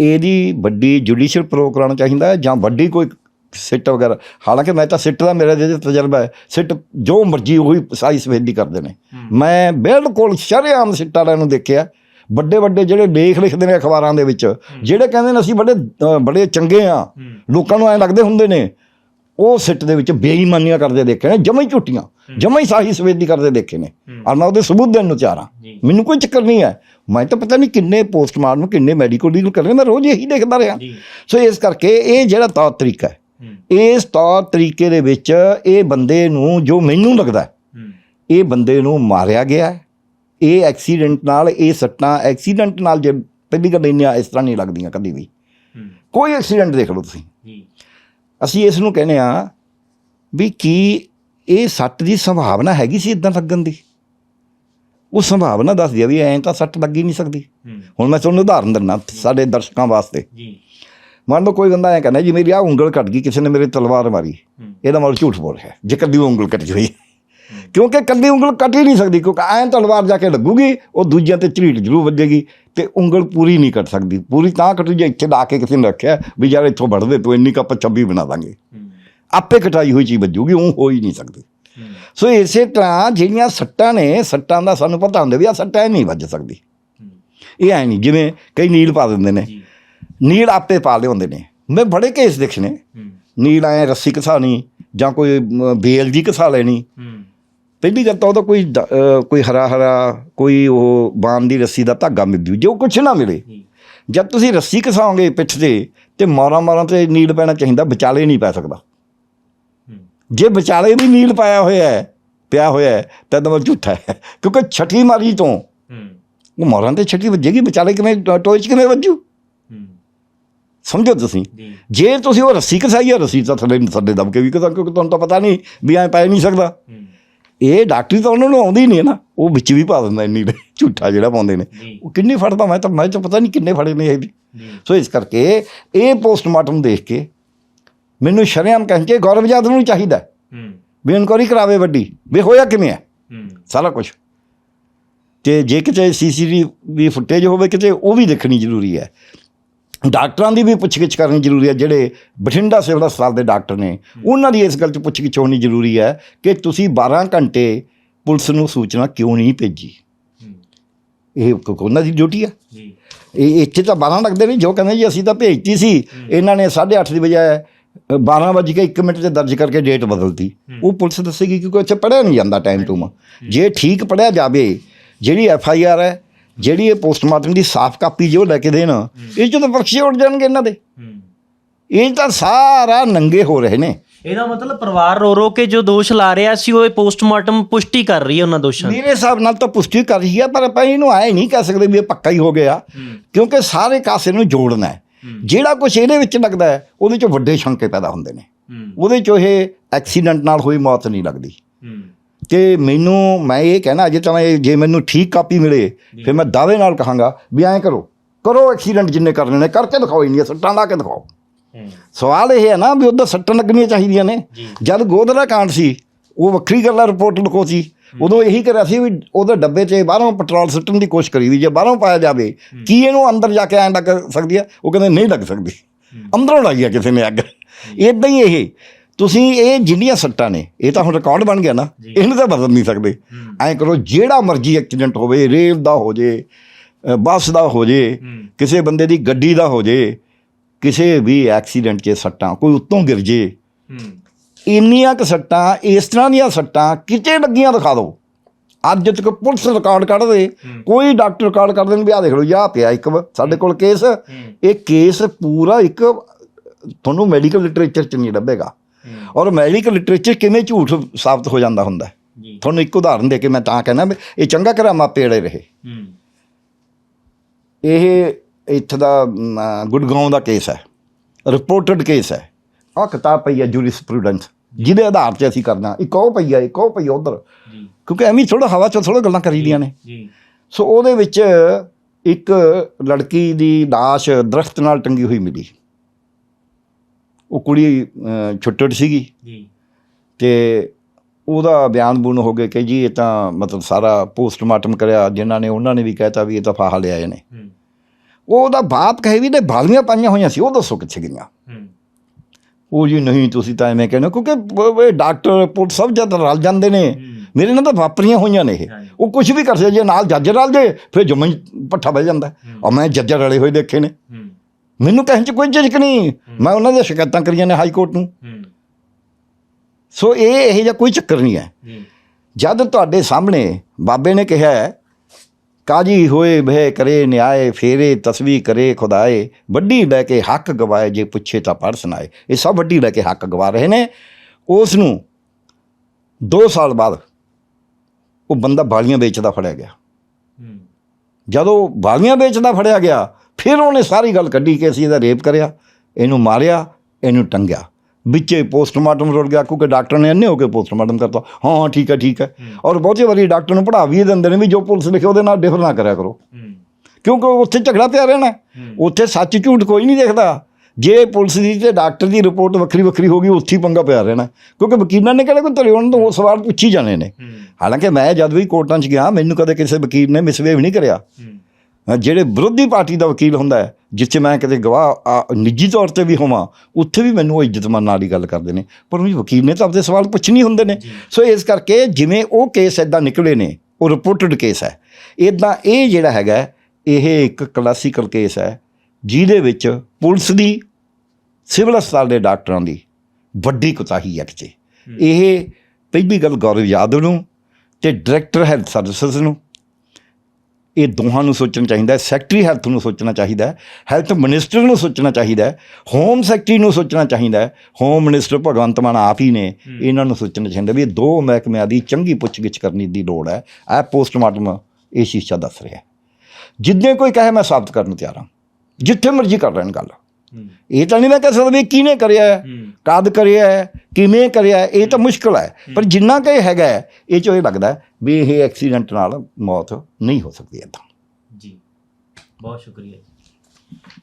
ਇਹਦੀ ਵੱਡੀ ਜੁਡੀਸ਼ੀਅਲ ਪ੍ਰੋਗਰਾਮ ਚਾਹੀਦਾ ਹੈ ਜਾਂ ਵੱਡੀ ਕੋਈ ਸਿੱਟ ਵਗੈਰਾ? ਹਾਲਾਂਕਿ ਮੈਂ ਤਾਂ ਸਿੱਟ ਦਾ ਮੇਰਾ ਜਿਹਦੇ ਤਜਰਬਾ ਹੈ ਸਿੱਟ ਜੋ ਮਰਜ਼ੀ ਉਹੀ ਸਾਈ ਸਵੇਦੀ ਕਰਦੇ ਨੇ। ਮੈਂ ਬਿਲਕੁਲ ਸ਼ਰੇਆਮ ਸਿੱਟ ਵਾਲਿਆਂ ਨੂੰ ਦੇਖਿਆ। ਵੱਡੇ ਵੱਡੇ ਜਿਹੜੇ ਲੇਖ ਲਿਖਦੇ ਨੇ ਅਖਬਾਰਾਂ ਦੇ ਵਿੱਚ ਜਿਹੜੇ ਕਹਿੰਦੇ ਨੇ ਅਸੀਂ ਬੜੇ ਬੜੇ ਚੰਗੇ ਆ ਲੋਕਾਂ ਨੂੰ ਐਂ ਲੱਗਦੇ ਹੁੰਦੇ ਨੇ ਉਹ ਸਿੱਟ ਦੇ ਵਿੱਚ ਬੇਈਮਾਨੀਆਂ ਕਰਦੇ ਦੇਖੇ ਨੇ ਜਮਾਂ ਹੀ ਝੂਟੀਆਂ ਜਮਾਂ ਹੀ ਸਾਹੀ ਸਵੇਦੀ ਕਰਦੇ ਦੇਖੇ ਨੇ। ਔਰ ਮੈਂ ਉਹਦੇ ਸਬੂਤ ਦੇਣ ਨੂੰ ਜੀ। ਮੈਨੂੰ ਕੋਈ ਚੱਕਰ ਨਹੀਂ ਹੈ। ਮੈਂ ਤਾਂ ਪਤਾ ਨਹੀਂ ਕਿੰਨੇ ਪੋਸਟਮਾਰਟਮ ਕਿੰਨੇ ਮੈਡੀਕਲ ਡੀਲ ਕਰ ਰਹੇ ਮੈਂ ਰੋਜ਼ ਇਹੀ ਦੇਖਦਾ ਰਿਹਾ। ਸੋ ਇਸ ਕਰਕੇ ਇਹ ਜਿਹੜਾ ਤੌਰ ਤਰੀਕਾ ਹੈ ਇਸ ਤੌਰ ਤਰੀਕੇ ਦੇ ਵਿੱਚ ਇਹ ਬੰਦੇ ਨੂੰ ਜੋ ਮੈਨੂੰ ਲੱਗਦਾ ਇਹ ਬੰਦੇ ਨੂੰ ਮਾਰਿਆ ਗਿਆ ਹੈ। ਇਹ ਐਕਸੀਡੈਂਟ ਨਾਲ ਇਹ ਸੱਟਾਂ ਐਕਸੀਡੈਂਟ ਨਾਲ ਜੇ ਪਹਿਲੀ ਗੱਲ ਇੰਨੀਆਂ ਇਸ ਤਰ੍ਹਾਂ ਨਹੀਂ ਲੱਗਦੀਆਂ ਕਦੀ ਵੀ। ਕੋਈ ਐਕਸੀਡੈਂਟ ਦੇਖ ਲਓ ਤੁਸੀਂ। ਜੀ। ਅਸੀਂ ਇਸ ਨੂੰ ਕਹਿੰਦੇ ਆ ਵੀ ਕੀ ਇਹ ਸੱਟ ਦੀ ਸੰਭਾਵਨਾ ਹੈਗੀ ਸੀ ਇਦਾਂ ਲੱਗਣ ਦੀ? ਉਹ ਸੰਭਾਵਨਾ ਦੱਸਦੀ ਆ ਵੀ ਐਂ ਤਾਂ ਸੱਟ ਲੱਗ ਹੀ ਨਹੀਂ ਸਕਦੀ। ਹੁਣ ਮੈਂ ਤੁਹਾਨੂੰ ਉਦਾਹਰਨ ਦਿੰਦਾ ਸਾਡੇ ਦਰਸ਼ਕਾਂ ਵਾਸਤੇ। ਜੀ। ਮੰਨ ਲਓ ਕੋਈ ਬੰਦਾ ਐਂ ਕਹਿੰਦਾ ਜੀ ਮੇਰੀ ਆ ਉਂਗਲ ਕੱਟ ਗਈ ਕਿਸੇ ਨੇ ਮੇਰੇ ਤਲਵਾਰ ਮਾਰੀ। ਇਹਦਾ ਮਤਲਬ ਝੂਠ ਬੋਲ ਰਿਹਾ ਜੇ ਕੱਲੀ ਉਂਗਲ ਕੱਟੀ ਹੈ। ਕਿਉਂਕਿ ਕੱਲੀ ਉਂਗਲ ਕੱਟ ਹੀ ਨਹੀਂ ਸਕਦੀ ਕਿਉਂਕਿ ਐਂ ਤਲਵਾਰ ਜਾ ਕੇ ਲੱਗੂਗੀ ਉਹ ਦੂਜਿਆਂ ਤੇ ਝਰੀਟ ਜ਼ਰੂਰ ਵੱਜੇਗੀ ਤੇ ਉਂਗਲ ਪੂਰੀ ਨਹੀਂ ਕੱਟ ਸਕਦੀ। ਪੂਰੀ ਤਾਂ ਕੱਟੂ ਜੇ ਇੱਥੇ ਲਾ ਕੇ ਕਿਸੇ ਨੇ ਰੱਖਿਆ ਵੀ ਯਾਰ ਇੱਥੋਂ ਵੱਢ ਦੇ ਤੂੰ ਇੰਨੀ ਕੱਪ 26 ਬਣਾ ਦਾਂਗੇ। ਆਪੇ ਕਟਾਈ ਹੋਈ ਚੀਜ਼ ਵੱਜੂਗੀ ਉਹ ਹੋ ਹੀ ਨਹੀਂ ਸਕਦੀ। ਸੋ ਇਸੇ ਤਰ੍ਹਾਂ ਜਿਹੜੀਆਂ ਸੱਟਾਂ ਨੇ ਸੱਟਾਂ ਦਾ ਸਾਨੂੰ ਪਤਾ ਹੁੰਦਾ ਵੀ ਆ ਸੱਟਾਂ ਨਹੀਂ ਵੱਜ ਸਕਦੀ। ਇਹ ਐ ਨਹੀਂ ਜਿਵੇਂ ਕਈ ਨੀਲ ਪਾ ਦਿੰਦੇ ਨੇ। ਨੀਲ ਆਪੇ ਪਾ ਲਿਆਉਂਦੇ ਨੇ। ਮੈਂ ਬੜੇ ਕੇਸ ਦੇਖੇ ਨੇ। ਹੂੰ। ਨੀਲ ਐ ਰੱਸੀ ਘਸਾਣੀ ਜਾਂ ਕੋਈ ਬੇਲ ਜੀ ਘਸਾ ਲੈਣੀ। ਪਹਿਲੀ ਗੱਲ ਤਾਂ ਉਹਦਾ ਕੋਈ ਕੋਈ ਹਰਾ ਹਰਾ ਕੋਈ ਉਹ ਬਾਮ ਦੀ ਰੱਸੀ ਦਾ ਧਾਗਾ ਮਿਲ ਜੂ ਕੁਛ ਨਾ ਮਿਲੇ। ਜਦ ਤੁਸੀਂ ਰੱਸੀ ਘਸਾਓਗੇ ਪਿੱਠ ਤੇ ਤੇ ਮਾਰਾਂ ਮਾਰਾਂ ਤੇ ਨੀਲ ਪੈਣਾ ਚਾਹੀਦਾ ਵਿਚਾਲੇ ਨਹੀਂ ਪੈ ਸਕਦਾ। ਹੂੰ। ਜੇ ਵਿਚਾਲੇ ਵੀ ਨੀਲ ਪਾਇਆ ਹੋਇਆ ਹੈ ਪਿਆ ਹੋਇਆ ਹੈ ਤਾਂ ਦਮ ਝੂਠਾ ਹੈ ਕਿਉਂਕਿ ਛਠੀ ਮਾਰੀ ਤੋਂ। ਹੂੰ। ਉਹ ਮੋਰਾਂ ਤੇ ਛੱਡੀ ਵੱਜੇਗੀ ਵਿਚਾਲੇ ਕਿਵੇਂ ਟੋ- ਟੋਏ 'ਚ ਕਿਵੇਂ ਵੱਜੂ? ਹੂੰ। ਸਮਝੋ ਤੁਸੀਂ। ਜੀ। ਤੁਸੀਂ ਉਹ ਰੱਸੀ ਕਸਾਈ ਆ ਰੱਸੀ ਤਾਂ ਥੱਲੇ ਥੱਲੇ ਦਬ ਕੇ ਵੀ ਕਿਉਂਕਿ ਤੁਹਾਨੂੰ ਤਾਂ ਪਤਾ ਨਹੀਂ ਵੀ ਐ ਪੈ ਨਹੀਂ ਸਕਦਾ। ਹੂੰ। ਇਹ ਡਾਕਟਰੀ ਤਾਂ ਉਹਨਾਂ ਨੂੰ ਆਉਂਦੀ ਨਹੀਂ ਹੈ ਨਾ ਉਹ ਵਿੱਚ ਵੀ ਪਾ ਦਿੰਦਾ ਇੰਨੀ ਦੇ ਝੂਠਾ ਜਿਹੜਾ ਪਾਉਂਦੇ ਨੇ। ਉਹ ਕਿੰਨੇ ਫੜਦਾ ਮੈਂ ਤਾਂ ਮੈਂ ਤਾਂ ਪਤਾ ਨਹੀਂ ਕਿੰਨੇ ਫੜੇ ਨੇ ਇਹ ਵੀ। ਸੋ ਇਸ ਕਰਕੇ ਇਹ ਪੋਸਟਮਾਰਟਮ ਦੇਖ ਕੇ ਮੈਨੂੰ ਸ਼ਰੇਆਮ ਕਹਿ ਕੇ ਗੌਰਵ ਯਾਦਵ ਨੂੰ ਚਾਹੀਦਾ ਵੀ ਇਨਕੁਆਰੀ ਕਰਾਵੇ ਵੱਡੀ ਵੀ ਹੋਇਆ ਕਿਵੇਂ ਹੈ? ਹੂੰ। ਸਾਰਾ ਕੁਝ ਤੇ ਜੇ ਕਿਤੇ ਸੀਸੀਟੀਵੀ ਫੁਟੇਜ ਹੋਵੇ ਕਿਤੇ ਉਹ ਵੀ ਦੇਖਣੀ ਜ਼ਰੂਰੀ ਹੈ। ਡਾਕਟਰਾਂ ਦੀ ਵੀ ਪੁੱਛਗਿੱਛ ਕਰਨੀ ਜ਼ਰੂਰੀ ਹੈ ਜਿਹੜੇ ਬਠਿੰਡਾ ਸਿਵਲ ਹਸਪਤਾਲ ਦੇ ਡਾਕਟਰ ਨੇ ਉਹਨਾਂ ਦੀ ਇਸ ਗੱਲ 'ਚ ਪੁੱਛਗਿੱਛ ਹੋਣੀ ਜ਼ਰੂਰੀ ਹੈ ਕਿ ਤੁਸੀਂ 12 ਘੰਟੇ ਪੁਲਿਸ ਨੂੰ ਸੂਚਨਾ ਕਿਉਂ ਨਹੀਂ ਭੇਜੀ? ਇਹ ਉਹਨਾਂ ਦੀ ਡਿਊਟੀ ਹੈ ਜੀ। ਇਹ ਇੱਥੇ ਤਾਂ 12 ਲੱਗਦੇ ਨੇ ਜੋ ਕਹਿੰਦੇ ਜੀ ਅਸੀਂ ਤਾਂ ਭੇਜਤੀ ਸੀ। ਇਹਨਾਂ ਨੇ 8:30 ਦੀ ਬਜਾਏ ਅ, 12 ਵਜੇ ਕੇ 1 ਮਿੰਟ ਤੇ ਦਰਜ ਕਰਕੇ ਡੇਟ ਬਦਲਤੀ। ਉਹ ਪੁਲਿਸ ਦੱਸੇਗੀ ਕਿਉਂਕਿ ਉੱਥੇ ਪੜਿਆ ਨਹੀਂ ਜਾਂਦਾ ਟਾਈਮ ਟੂ ਜੇ। ਠੀਕ ਪੜਿਆ ਜਾਵੇ ਜਿਹੜੀ ਐਫ ਆਈ ਆਰ ਹੈ ਜਿਹੜੀ ਇਹ ਪੋਸਟਮਾਰਟਮ ਦੀ ਸਾਫ਼ ਕਾਪੀ ਜੋ ਲੈ ਕੇ ਦੇਣ ਇਹ ਚੋਂ ਤਾਂ ਬਖਸ਼ੇ ਉੱਡ ਜਾਣਗੇ ਇਹਨਾਂ ਦੇ। ਇਹ ਤਾਂ ਸਾਰਾ ਨੰਗੇ ਹੋ ਰਹੇ ਨੇ। ਇਹਦਾ ਮਤਲਬ ਪਰਿਵਾਰ ਰੋ ਰੋ ਕੇ ਜੋ ਦੋਸ਼ ਲਾ ਰਿਹਾ ਸੀ ਉਹ ਇਹ ਪੋਸਟਮਾਰਟਮ ਪੁਸ਼ਟੀ ਕਰ ਰਹੀ ਹੈ ਉਹਨਾਂ ਦੋਸ਼ਾਂ ਦੀ। ਮੇਰੇ ਹਿਸਾਬ ਨਾਲ ਤਾਂ ਪੁਸ਼ਟੀ ਕਰ ਰਹੀ ਹੈ ਪਰ ਆਪਾਂ ਇਹਨੂੰ ਆਏ ਨਹੀਂ ਕਹਿ ਸਕਦੇ ਵੀ ਇਹ ਪੱਕਾ ਹੀ ਹੋ ਗਿਆ। ਕਿਉਂਕਿ ਸਾਰੇ ਕਾਸੇ ਨੂੰ ਜੋੜਨਾ ਹੈ। ਜਿਹੜਾ ਕੁਝ ਇਹਦੇ ਵਿੱਚ ਲੱਗਦਾ ਹੈ ਉਹਦੇ ਚੋਂ ਵੱਡੇ ਸ਼ੰਕੇ ਪੈਦਾ ਹੁੰਦੇ ਨੇ। ਉਹਦੇ ਚੋਂ ਇਹ ਐਕਸੀਡੈਂਟ ਨਾਲ ਹੋਈ ਮੌਤ ਨਹੀਂ ਲੱਗਦੀ। ਤੇ ਮੈਨੂੰ ਮੈਂ ਇਹ ਕਹਿਣਾ ਅਜੇ ਤਾਂ ਮੈਂ ਜੇ ਮੈਨੂੰ ਠੀਕ ਕਾਪੀ ਮਿਲੇ ਫਿਰ ਮੈਂ ਦਾਅਵੇ ਨਾਲ ਕਹਾਂਗਾ ਵੀ ਐਂ ਕਰੋ। ਕਰੋ ਐਕਸੀਡੈਂਟ ਜਿੰਨੇ ਕਰਨੇ ਨੇ ਕਰਕੇ ਦਿਖਾਓ ਇੰਨੀਆਂ ਸੱਟਾਂ ਲਾ ਕੇ ਦਿਖਾਓ। ਸਵਾਲ ਇਹ ਹੈ ਨਾ ਵੀ ਉਹਦਾ ਸੱਟਾਂ ਲੱਗਣੀਆਂ ਚਾਹੀਦੀਆਂ ਨੇ। ਜਦ ਗੋਦ ਦਾ ਕਾਂਡ ਸੀ ਉਹ ਵੱਖਰੀ ਗੱਲ ਹੈ ਰਿਪੋਰਟ ਲਿਖੋ ਸੀ। ਉਦੋਂ ਇਹੀ ਕਰਿਆ ਸੀ ਵੀ ਉਹਦੇ ਡੱਬੇ 'ਚ ਬਾਹਰੋਂ ਪੈਟਰੋਲ ਸੁੱਟਣ ਦੀ ਕੋਸ਼ਿਸ਼ ਕਰੀ ਵੀ ਜੇ ਬਾਹਰੋਂ ਪਾਇਆ ਜਾਵੇ ਕੀ ਇਹਨੂੰ ਅੰਦਰ ਜਾ ਕੇ ਐਂ ਲੱਗ ਸਕਦੀ ਹੈ ਉਹ ਕਹਿੰਦੇ ਨਹੀਂ ਲੱਗ ਸਕਦੀ। ਅੰਦਰੋਂ ਲਾਈ ਆ ਕਿਸੇ ਨੇ ਅੱਗ। ਇਦਾਂ ਹੀ ਇਹ। ਤੁਸੀਂ ਇਹ ਜਿੰਨੀਆਂ ਸੱਟਾਂ ਨੇ ਇਹ ਤਾਂ ਹੁਣ ਰਿਕਾਰਡ ਬਣ ਗਿਆ ਨਾ ਇਹਨੂੰ ਤਾਂ ਬਦਲ ਨਹੀਂ ਸਕਦੇ। ਐਂ ਕਰੋ ਜਿਹੜਾ ਮਰਜ਼ੀ ਐਕਸੀਡੈਂਟ ਹੋਵੇ ਰੇਲ ਦਾ ਹੋ ਜੇ ਬੱਸ ਦਾ ਹੋ ਜੇ ਕਿਸੇ ਬੰਦੇ ਦੀ ਗੱਡੀ ਦਾ ਹੋ ਜੇ ਕਿਸੇ ਵੀ ਐਕਸੀਡੈਂਟ 'ਚ ਸੱਟਾਂ ਕੋਈ ਉੱਤੋਂ ਗਿਰ ਜੇ ਇੰਨੀਆਂ ਕੁ ਸੱਟਾਂ ਇਸ ਤਰ੍ਹਾਂ ਦੀਆਂ ਸੱਟਾਂ ਕਿਤੇ ਲੱਗੀਆਂ ਦਿਖਾ ਦਿਓ। ਅੱਜ ਤੱਕ ਪੁਲਿਸ ਰਿਕਾਰਡ ਕੱਢ ਦੇ ਕੋਈ ਡਾਕਟਰ ਰਿਕਾਰਡ ਕਰ ਦੇਣ ਵੀ ਆ ਦੇਖ ਲਓ ਯਾ ਪਿਆ ਇੱਕ ਸਾਡੇ ਕੋਲ ਕੇਸ ਇਹ ਕੇਸ ਪੂਰਾ ਇੱਕ ਤੁਹਾਨੂੰ ਮੈਡੀਕਲ ਲਿਟਰੇਚਰ 'ਚ ਨਹੀਂ ਲੱਭੇਗਾ। ਔਰ ਮੈਡੀਕਲ ਲਿਟਰੇਚਰ ਕਿਵੇਂ ਝੂਠ ਸਾਬਤ ਹੋ ਜਾਂਦਾ ਹੁੰਦਾ ਤੁਹਾਨੂੰ ਇੱਕ ਉਦਾਹਰਨ ਦੇ ਕੇ ਮੈਂ ਤਾਂ ਕਹਿੰਦਾ ਇਹ ਚੰਗਾ ਕਰਾ ਮਾਪੇ ਜਿਹੜੇ ਰਹੇ ਇਹ ਇੱਥੇ ਦਾ ਗੁੜਗਾਉਂ ਦਾ ਕੇਸ ਹੈ। ਰਿਪੋਰਟਡ ਕੇਸ ਹੈ। ਆਹ ਕਿਤਾਬ ਪਈ ਹੈ ਜੂਰਿਸਪ੍ਰੂਡੈਂਸ ਜਿਹਦੇ ਆਧਾਰ 'ਤੇ ਅਸੀਂ ਕਰਨਾ। ਇੱਕ ਉਹ ਪਈ ਹੈ ਇੱਕ ਉਹ ਪਈ ਉਧਰ। ਕਿਉਂਕਿ ਐਵੇਂ ਥੋੜਾ ਹਵਾ 'ਚ ਥੋੜਾ ਗੱਲਾਂ ਕਰੀਦੀਆਂ ਨੇ। ਜੀ। ਸੋ ਉਹਦੇ ਵਿੱਚ ਇੱਕ ਲੜਕੀ ਦੀ ਲਾਸ਼ ਦਰਖਤ ਨਾਲ ਟੰਗੀ ਹੋਈ ਮਿਲੀ। ਉਹ ਕੁੜੀ ਛੁੱਟੜ ਸੀਗੀ। ਜੀ। ਤੇ ਉਹਦਾ ਬਿਆਨ ਬੂਨ ਹੋ ਗਿਆ ਕਿ ਜੀ ਇਹ ਤਾਂ ਮਤਲਬ ਸਾਰਾ ਪੋਸਟਮਾਰਟਮ ਕਰਿਆ ਜਿਨ੍ਹਾਂ ਨੇ ਉਹਨਾਂ ਨੇ ਵੀ ਕਹਿਤਾ ਵੀ ਇਹ ਤਾਂ ਫਾਹਾ ਨੇ। ਹੂੰ। ਉਹ ਉਹਦਾ ਬਾਪ ਕਹੇ ਵੀ ਤੇ ਬਾਲੀਆਂ ਪਾਈਆਂ ਹੋਈਆਂ ਸੀ ਉਹ ਦੱਸੋ ਕਿੱਥੇ ਗਈਆਂ? ਹੂੰ। ਉਹ ਜੀ ਨਹੀਂ ਤੁਸੀਂ ਤਾਂ ਐਵੇਂ ਕਹਿੰਦੇ ਕਿਉਂਕਿ ਡਾਕਟਰ ਪੁਲਿਸ ਸਭ ਜਦ ਰਲ ਜਾਂਦੇ ਨੇ। ਮੇਰੇ ਨਾਲ ਤਾਂ ਵਾਪਰੀਆਂ ਹੋਈਆਂ ਨੇ ਇਹ। ਉਹ ਕੁਝ ਵੀ ਕਰ ਸਕਦੇ ਜੇ ਨਾਲ ਜੱਜ ਰਲ ਜੇ ਫਿਰ ਜਮਾਂ ਹੀ ਪੱਠਾ ਬਹਿ ਜਾਂਦਾ। ਔਰ ਮੈਂ ਜੱਜ ਰਲੇ ਹੋਏ ਦੇਖੇ ਨੇ। ਹੂੰ। ਮੈਨੂੰ ਕਹਿਣ ਚ ਕੋਈ ਝਿਜਕ ਨਹੀਂ। ਮੈਂ ਉਹਨਾਂ ਦੇ ਸ਼ਿਕਾਇਤਾਂ ਕਰੀਆਂ ਨੇ ਹਾਈ ਕੋਰਟ ਨੂੰ। ਸੋ ਇਹ ਇਹ ਜਿਹਾ ਕੋਈ ਚੱਕਰ ਨਹੀਂ ਹੈ। ਜਦ ਤੁਹਾਡੇ ਸਾਹਮਣੇ ਬਾਬੇ ਨੇ ਕਿਹਾ ਕਾਜੀ ਹੋਏ ਭੈ ਕਰੇ ਨਿਆਏ ਫੇਰੇ ਤਸਵੀ ਕਰੇ ਖੁਦਾਏ ਵੱਡੀ ਲੈ ਕੇ ਹੱਕ ਗਵਾਏ ਜੇ ਪੁੱਛੇ ਤਾਂ ਪੜ ਸੁਣਾਏ। ਇਹ ਸਭ ਵੱਡੀ ਲੈ ਕੇ ਹੱਕ ਗਵਾ ਰਹੇ ਨੇ। ਉਸ ਨੂੰ 2 ਸਾਲ ਬਾਅਦ ਉਹ ਬੰਦਾ ਬਾਲੀਆਂ ਵੇਚਦਾ ਫੜਿਆ ਗਿਆ। ਜਦੋਂ ਬਾਲੀਆਂ ਵੇਚਦਾ ਫੜਿਆ ਗਿਆ ਫਿਰ ਉਹਨੇ ਸਾਰੀ ਗੱਲ ਕੱਢੀ ਕਿ ਅਸੀਂ ਇਹਦਾ ਰੇਪ ਕਰਿਆ ਇਹਨੂੰ ਮਾਰਿਆ ਇਹਨੂੰ ਟੰਗਿਆ। ਵਿੱਚੇ ਪੋਸਟਮਾਰਟਮ ਰੁੜ ਗਿਆ ਕਿਉਂਕਿ ਡਾਕਟਰ ਨੇ ਅੰਨੇ ਹੋ ਕੇ ਪੋਸਟਮਾਰਟਮ ਕਰਤਾ। ਹਾਂ ਹਾਂ ਠੀਕ ਹੈ ਠੀਕ ਹੈ। ਔਰ ਬਹੁਤੇ ਵਾਰੀ ਡਾਕਟਰ ਨੂੰ ਪੜ੍ਹਾ ਵੀ ਦਿੰਦੇ ਨੇ ਵੀ ਜੋ ਪੁਲਿਸ ਲਿਖੇ ਉਹਦੇ ਨਾਲ ਡਿਫਰ ਨਾ ਕਰਿਆ ਕਰੋ। ਕਿਉਂਕਿ ਉੱਥੇ ਝਗੜਾ ਪਿਆ ਰਹਿਣਾ ਉੱਥੇ ਸੱਚ ਝੂਠ ਕੋਈ ਨਹੀਂ ਦੇਖਦਾ। ਜੇ ਪੁਲਿਸ ਦੀ ਤੇ ਡਾਕਟਰ ਦੀ ਰਿਪੋਰਟ ਵੱਖਰੀ ਵੱਖਰੀ ਹੋ ਗਈ ਉੱਥੇ ਹੀ ਪੰਗਾ ਪਿਆ ਰਹਿਣਾ ਕਿਉਂਕਿ ਵਕੀਲਾਂ ਨੇ ਕਿਹੜਾ ਕੋਈ ਉਹਨਾਂ ਤੋਂ ਉਹ ਸਵਾਲ ਪੁੱਛੀ ਜਾਣੇ ਨੇ। ਹਾਲਾਂਕਿ ਮੈਂ ਜਦ ਵੀ ਕੋਰਟਾਂ 'ਚ ਗਿਆ ਮੈਨੂੰ ਕਦੇ ਕਿਸੇ ਵਕੀਲ ਨੇ ਮਿਸਬਿਹੇਵ ਨਹੀਂ ਕਰਿਆ। ਜਿਹੜੇ ਵਿਰੋਧੀ ਪਾਰਟੀ ਦਾ ਵਕੀਲ ਹੁੰਦਾ ਹੈ ਜਿੱਥੇ ਮੈਂ ਕਿਤੇ ਗਵਾਹ ਨਿੱਜੀ ਤੌਰ ਤੇ ਵੀ ਹੋਵਾਂ ਉੱਥੇ ਵੀ ਮੈਨੂੰ ਉਹ ਇੱਜ਼ਤਮਾਨ ਨਾਲ ਹੀ ਗੱਲ ਕਰਦੇ ਨੇ। ਪਰ ਉਹ ਵਕੀਲ ਨੇ ਤਾਂ ਆਪਦੇ ਸਵਾਲ ਪੁੱਛਣੇ ਹੁੰਦੇ ਨੇ। ਸੋ ਇਸ ਕਰਕੇ ਜਿਵੇਂ ਉਹ ਕੇਸ ਇਦਾਂ ਨਿਕਲੇ ਨੇ ਉਹ ਰਿਪੋਰਟਡ ਕੇਸ ਹੈ। ਇਦਾਂ ਇਹ ਜਿਹੜਾ ਹੈਗਾ ਇਹ ਇੱਕ ਕਲਾਸੀਕਲ ਕੇਸ ਹੈ ਜਿਹਦੇ ਵਿੱਚ ਪੁਲਿਸ ਦੀ ਸਿਵਲ ਹਸਪਤਾਲ ਦੇ ਡਾਕਟਰਾਂ ਦੀ ਵੱਡੀ ਕੁਤਾਹੀ ਹੈ ਕਿਤੇ। ਇਹ ਪਹਿਲੀ ਗੱਲ ਗੌਰਵ ਯਾਦਵ ਨੂੰ ਤੇ ਡਾਇਰੈਕਟਰ ਹੈਲਥ ਸਰਵਿਸਿਜ਼ ਨੂੰ ਇਹ ਦੋਹਾਂ ਨੂੰ ਸੋਚਣਾ ਚਾਹੀਦਾ ਹੈ ਸੈਕਟਰੀ ਹੈਲਥ ਨੂੰ ਸੋਚਣਾ ਚਾਹੀਦਾ ਹੈ ਹੈਲਥ ਮਿਨਿਸਟਰ ਨੂੰ ਸੋਚਣਾ ਚਾਹੀਦਾ ਹੈ ਹੋਮ ਸੈਕਟਰੀ ਨੂੰ ਸੋਚਣਾ ਚਾਹੀਦਾ ਹੈ ਹੋਮ ਮਿਨਿਸਟਰ ਭਗਵੰਤ ਮਾਨ ਆਪ ਹੀ ਨੇ ਇਹਨਾਂ ਨੂੰ ਸੋਚਣਾ ਚਾਹੀਦਾ ਵੀ ਇਹ ਦੋ ਮਹਿਕਮਿਆਂ ਦੀ ਚੰਗੀ ਪੁੱਛਗਿੱਛ ਕਰਨੀ ਦੀ ਲੋੜ ਹੈ। ਇਹ ਪੋਸਟਮਾਰਟਮ ਇਹ ਸ਼ੀਸ਼ਾ ਦੱਸ ਰਿਹਾ ਜਿੱਦਾਂ ਕੋਈ ਕਹੇ ਮੈਂ ਸਾਬਤ ਕਰਨ ਤਿਆਰ ਹਾਂ। ਜਿੱਥੇ ਮਰਜ਼ੀ ਕਰ ਲੈਣ ਗੱਲ। ਇਹ ਤਾਂ ਨਹੀਂ ਮੈਂ ਕਹਿ ਸਕਦਾ ਵੀ ਕਿਹਨੇ ਕਰਿਆ ਹੈ, ਕਦ ਕਰਿਆ ਹੈ, ਕਿਵੇਂ ਕਰਿਆ ਹੈ, ਇਹ ਤਾਂ ਮੁਸ਼ਕਲ ਹੈ। ਪਰ ਜਿੰਨਾ ਕਿ ਹੈਗਾ ਇਹ ਚੋਂ ਇਹ ਲੱਗਦਾ ਵੀ ਇਹ ਐਕਸੀਡੈਂਟ ਨਾਲ ਮੌਤ ਨਹੀਂ ਹੋ ਸਕਦੀ ਏਦਾਂ ਜੀ। ਬਹੁਤ ਸ਼ੁਕਰੀਆ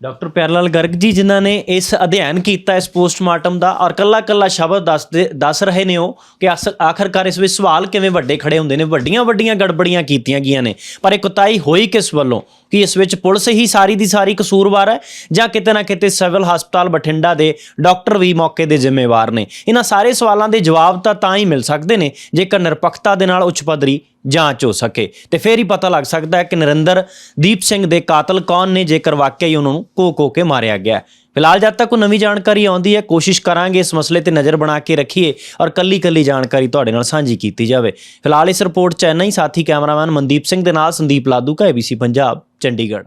ਡਾਕਟਰ ਪਿਆਰਲਾਲ ਗਰਗ ਜੀ ਜਿਨ੍ਹਾਂ ਨੇ ਇਸ ਅਧਿਐਨ ਕੀਤਾ ਇਸ ਪੋਸਟਮਾਰਟਮ ਦਾ ਔਰ ਕੱਲਾ ਕੱਲਾ ਸ਼ਬਦ ਦੱਸਦੇ ਦੱਸ ਰਹੇ ਨੇ ਉਹ ਕਿ ਆਖਰਕਾਰ ਇਸ ਵਿੱਚ ਸਵਾਲ ਕਿਵੇਂ ਵੱਡੇ ਖੜੇ ਹੁੰਦੇ ਨੇ ਵੱਡੀਆਂ ਵੱਡੀਆਂ ਗੜਬੜੀਆਂ ਕੀਤੀਆਂ ਗਈਆਂ ਨੇ। ਪਰ ਇਹ ਕੁਤਾਈ ਹੋਈ ਕਿਸ ਵੱਲੋਂ? ਕਿ ਇਸ ਵਿੱਚ ਪੁਲਿਸ ਹੀ ਸਾਰੀ ਦੀ ਸਾਰੀ ਕਸੂਰਵਾਰ ਹੈ ਜਾਂ ਕਿਤੇ ਨਾ ਕਿਤੇ ਸਿਵਲ ਹਸਪਤਾਲ ਬਠਿੰਡਾ ਦੇ ਡਾਕਟਰ ਵੀ ਮੌਕੇ ਦੇ ਜ਼ਿੰਮੇਵਾਰ ਨੇ। ਇਹਨਾਂ ਸਾਰੇ ਸਵਾਲਾਂ ਦੇ ਜਵਾਬ ਤਾਂ ਤਾਂ ਹੀ ਮਿਲ ਸਕਦੇ ਨੇ, ਜੇਕਰ ਨਿਰਪੱਖਤਾ ਦੇ ਨਾਲ ਉੱਚ ਪੱਧਰੀ ਜਾਂਚ ਹੋ ਸਕੇ। ਤੇ ਫੇਰ ਹੀ ਪਤਾ ਲੱਗ ਸਕਦਾ ਹੈ ਕਿ ਨਰਿੰਦਰ ਦੀਪ ਸਿੰਘ ਦੇ ਕਾਤਲ ਕੌਣ ਨੇ, ਜੇਕਰ ਵਾਕਿਆ ਹੀ ਉਹਨਾਂ ਨੂੰ ਕੋ ਕੋ ਕੇ ਮਾਰਿਆ ਗਿਆ ਫਿਲਹਾਲ ਜਦ ਤੱਕ ਕੋਈ ਨਵੀਂ ਜਾਣਕਾਰੀ ਆਉਂਦੀ ਹੈ, ਕੋਸ਼ਿਸ਼ ਕਰਾਂਗੇ ਇਸ ਮਸਲੇ ਤੇ ਨਜ਼ਰ ਬਣਾ ਕੇ ਰੱਖੀਏ ਔਰ ਕੱਲੀ ਕੱਲੀ ਜਾਣਕਾਰੀ ਤੁਹਾਡੇ ਨਾਲ ਸਾਂਝੀ ਕੀਤੀ ਜਾਵੇ। ਫਿਲਹਾਲ ਇਸ ਰਿਪੋਰਟ 'ਚ ਇੰਨਾ ਹੀ। ਸਾਥੀ ਕੈਮਰਾਮੈਨ ਮਨਦੀਪ ਸਿੰਘ ਦੇ ਨਾਲ ਸੰਦੀਪ ਲਾਦੂ ਕਾ ABC ਪੰਜਾਬ, ਚੰਡੀਗੜ੍ਹ।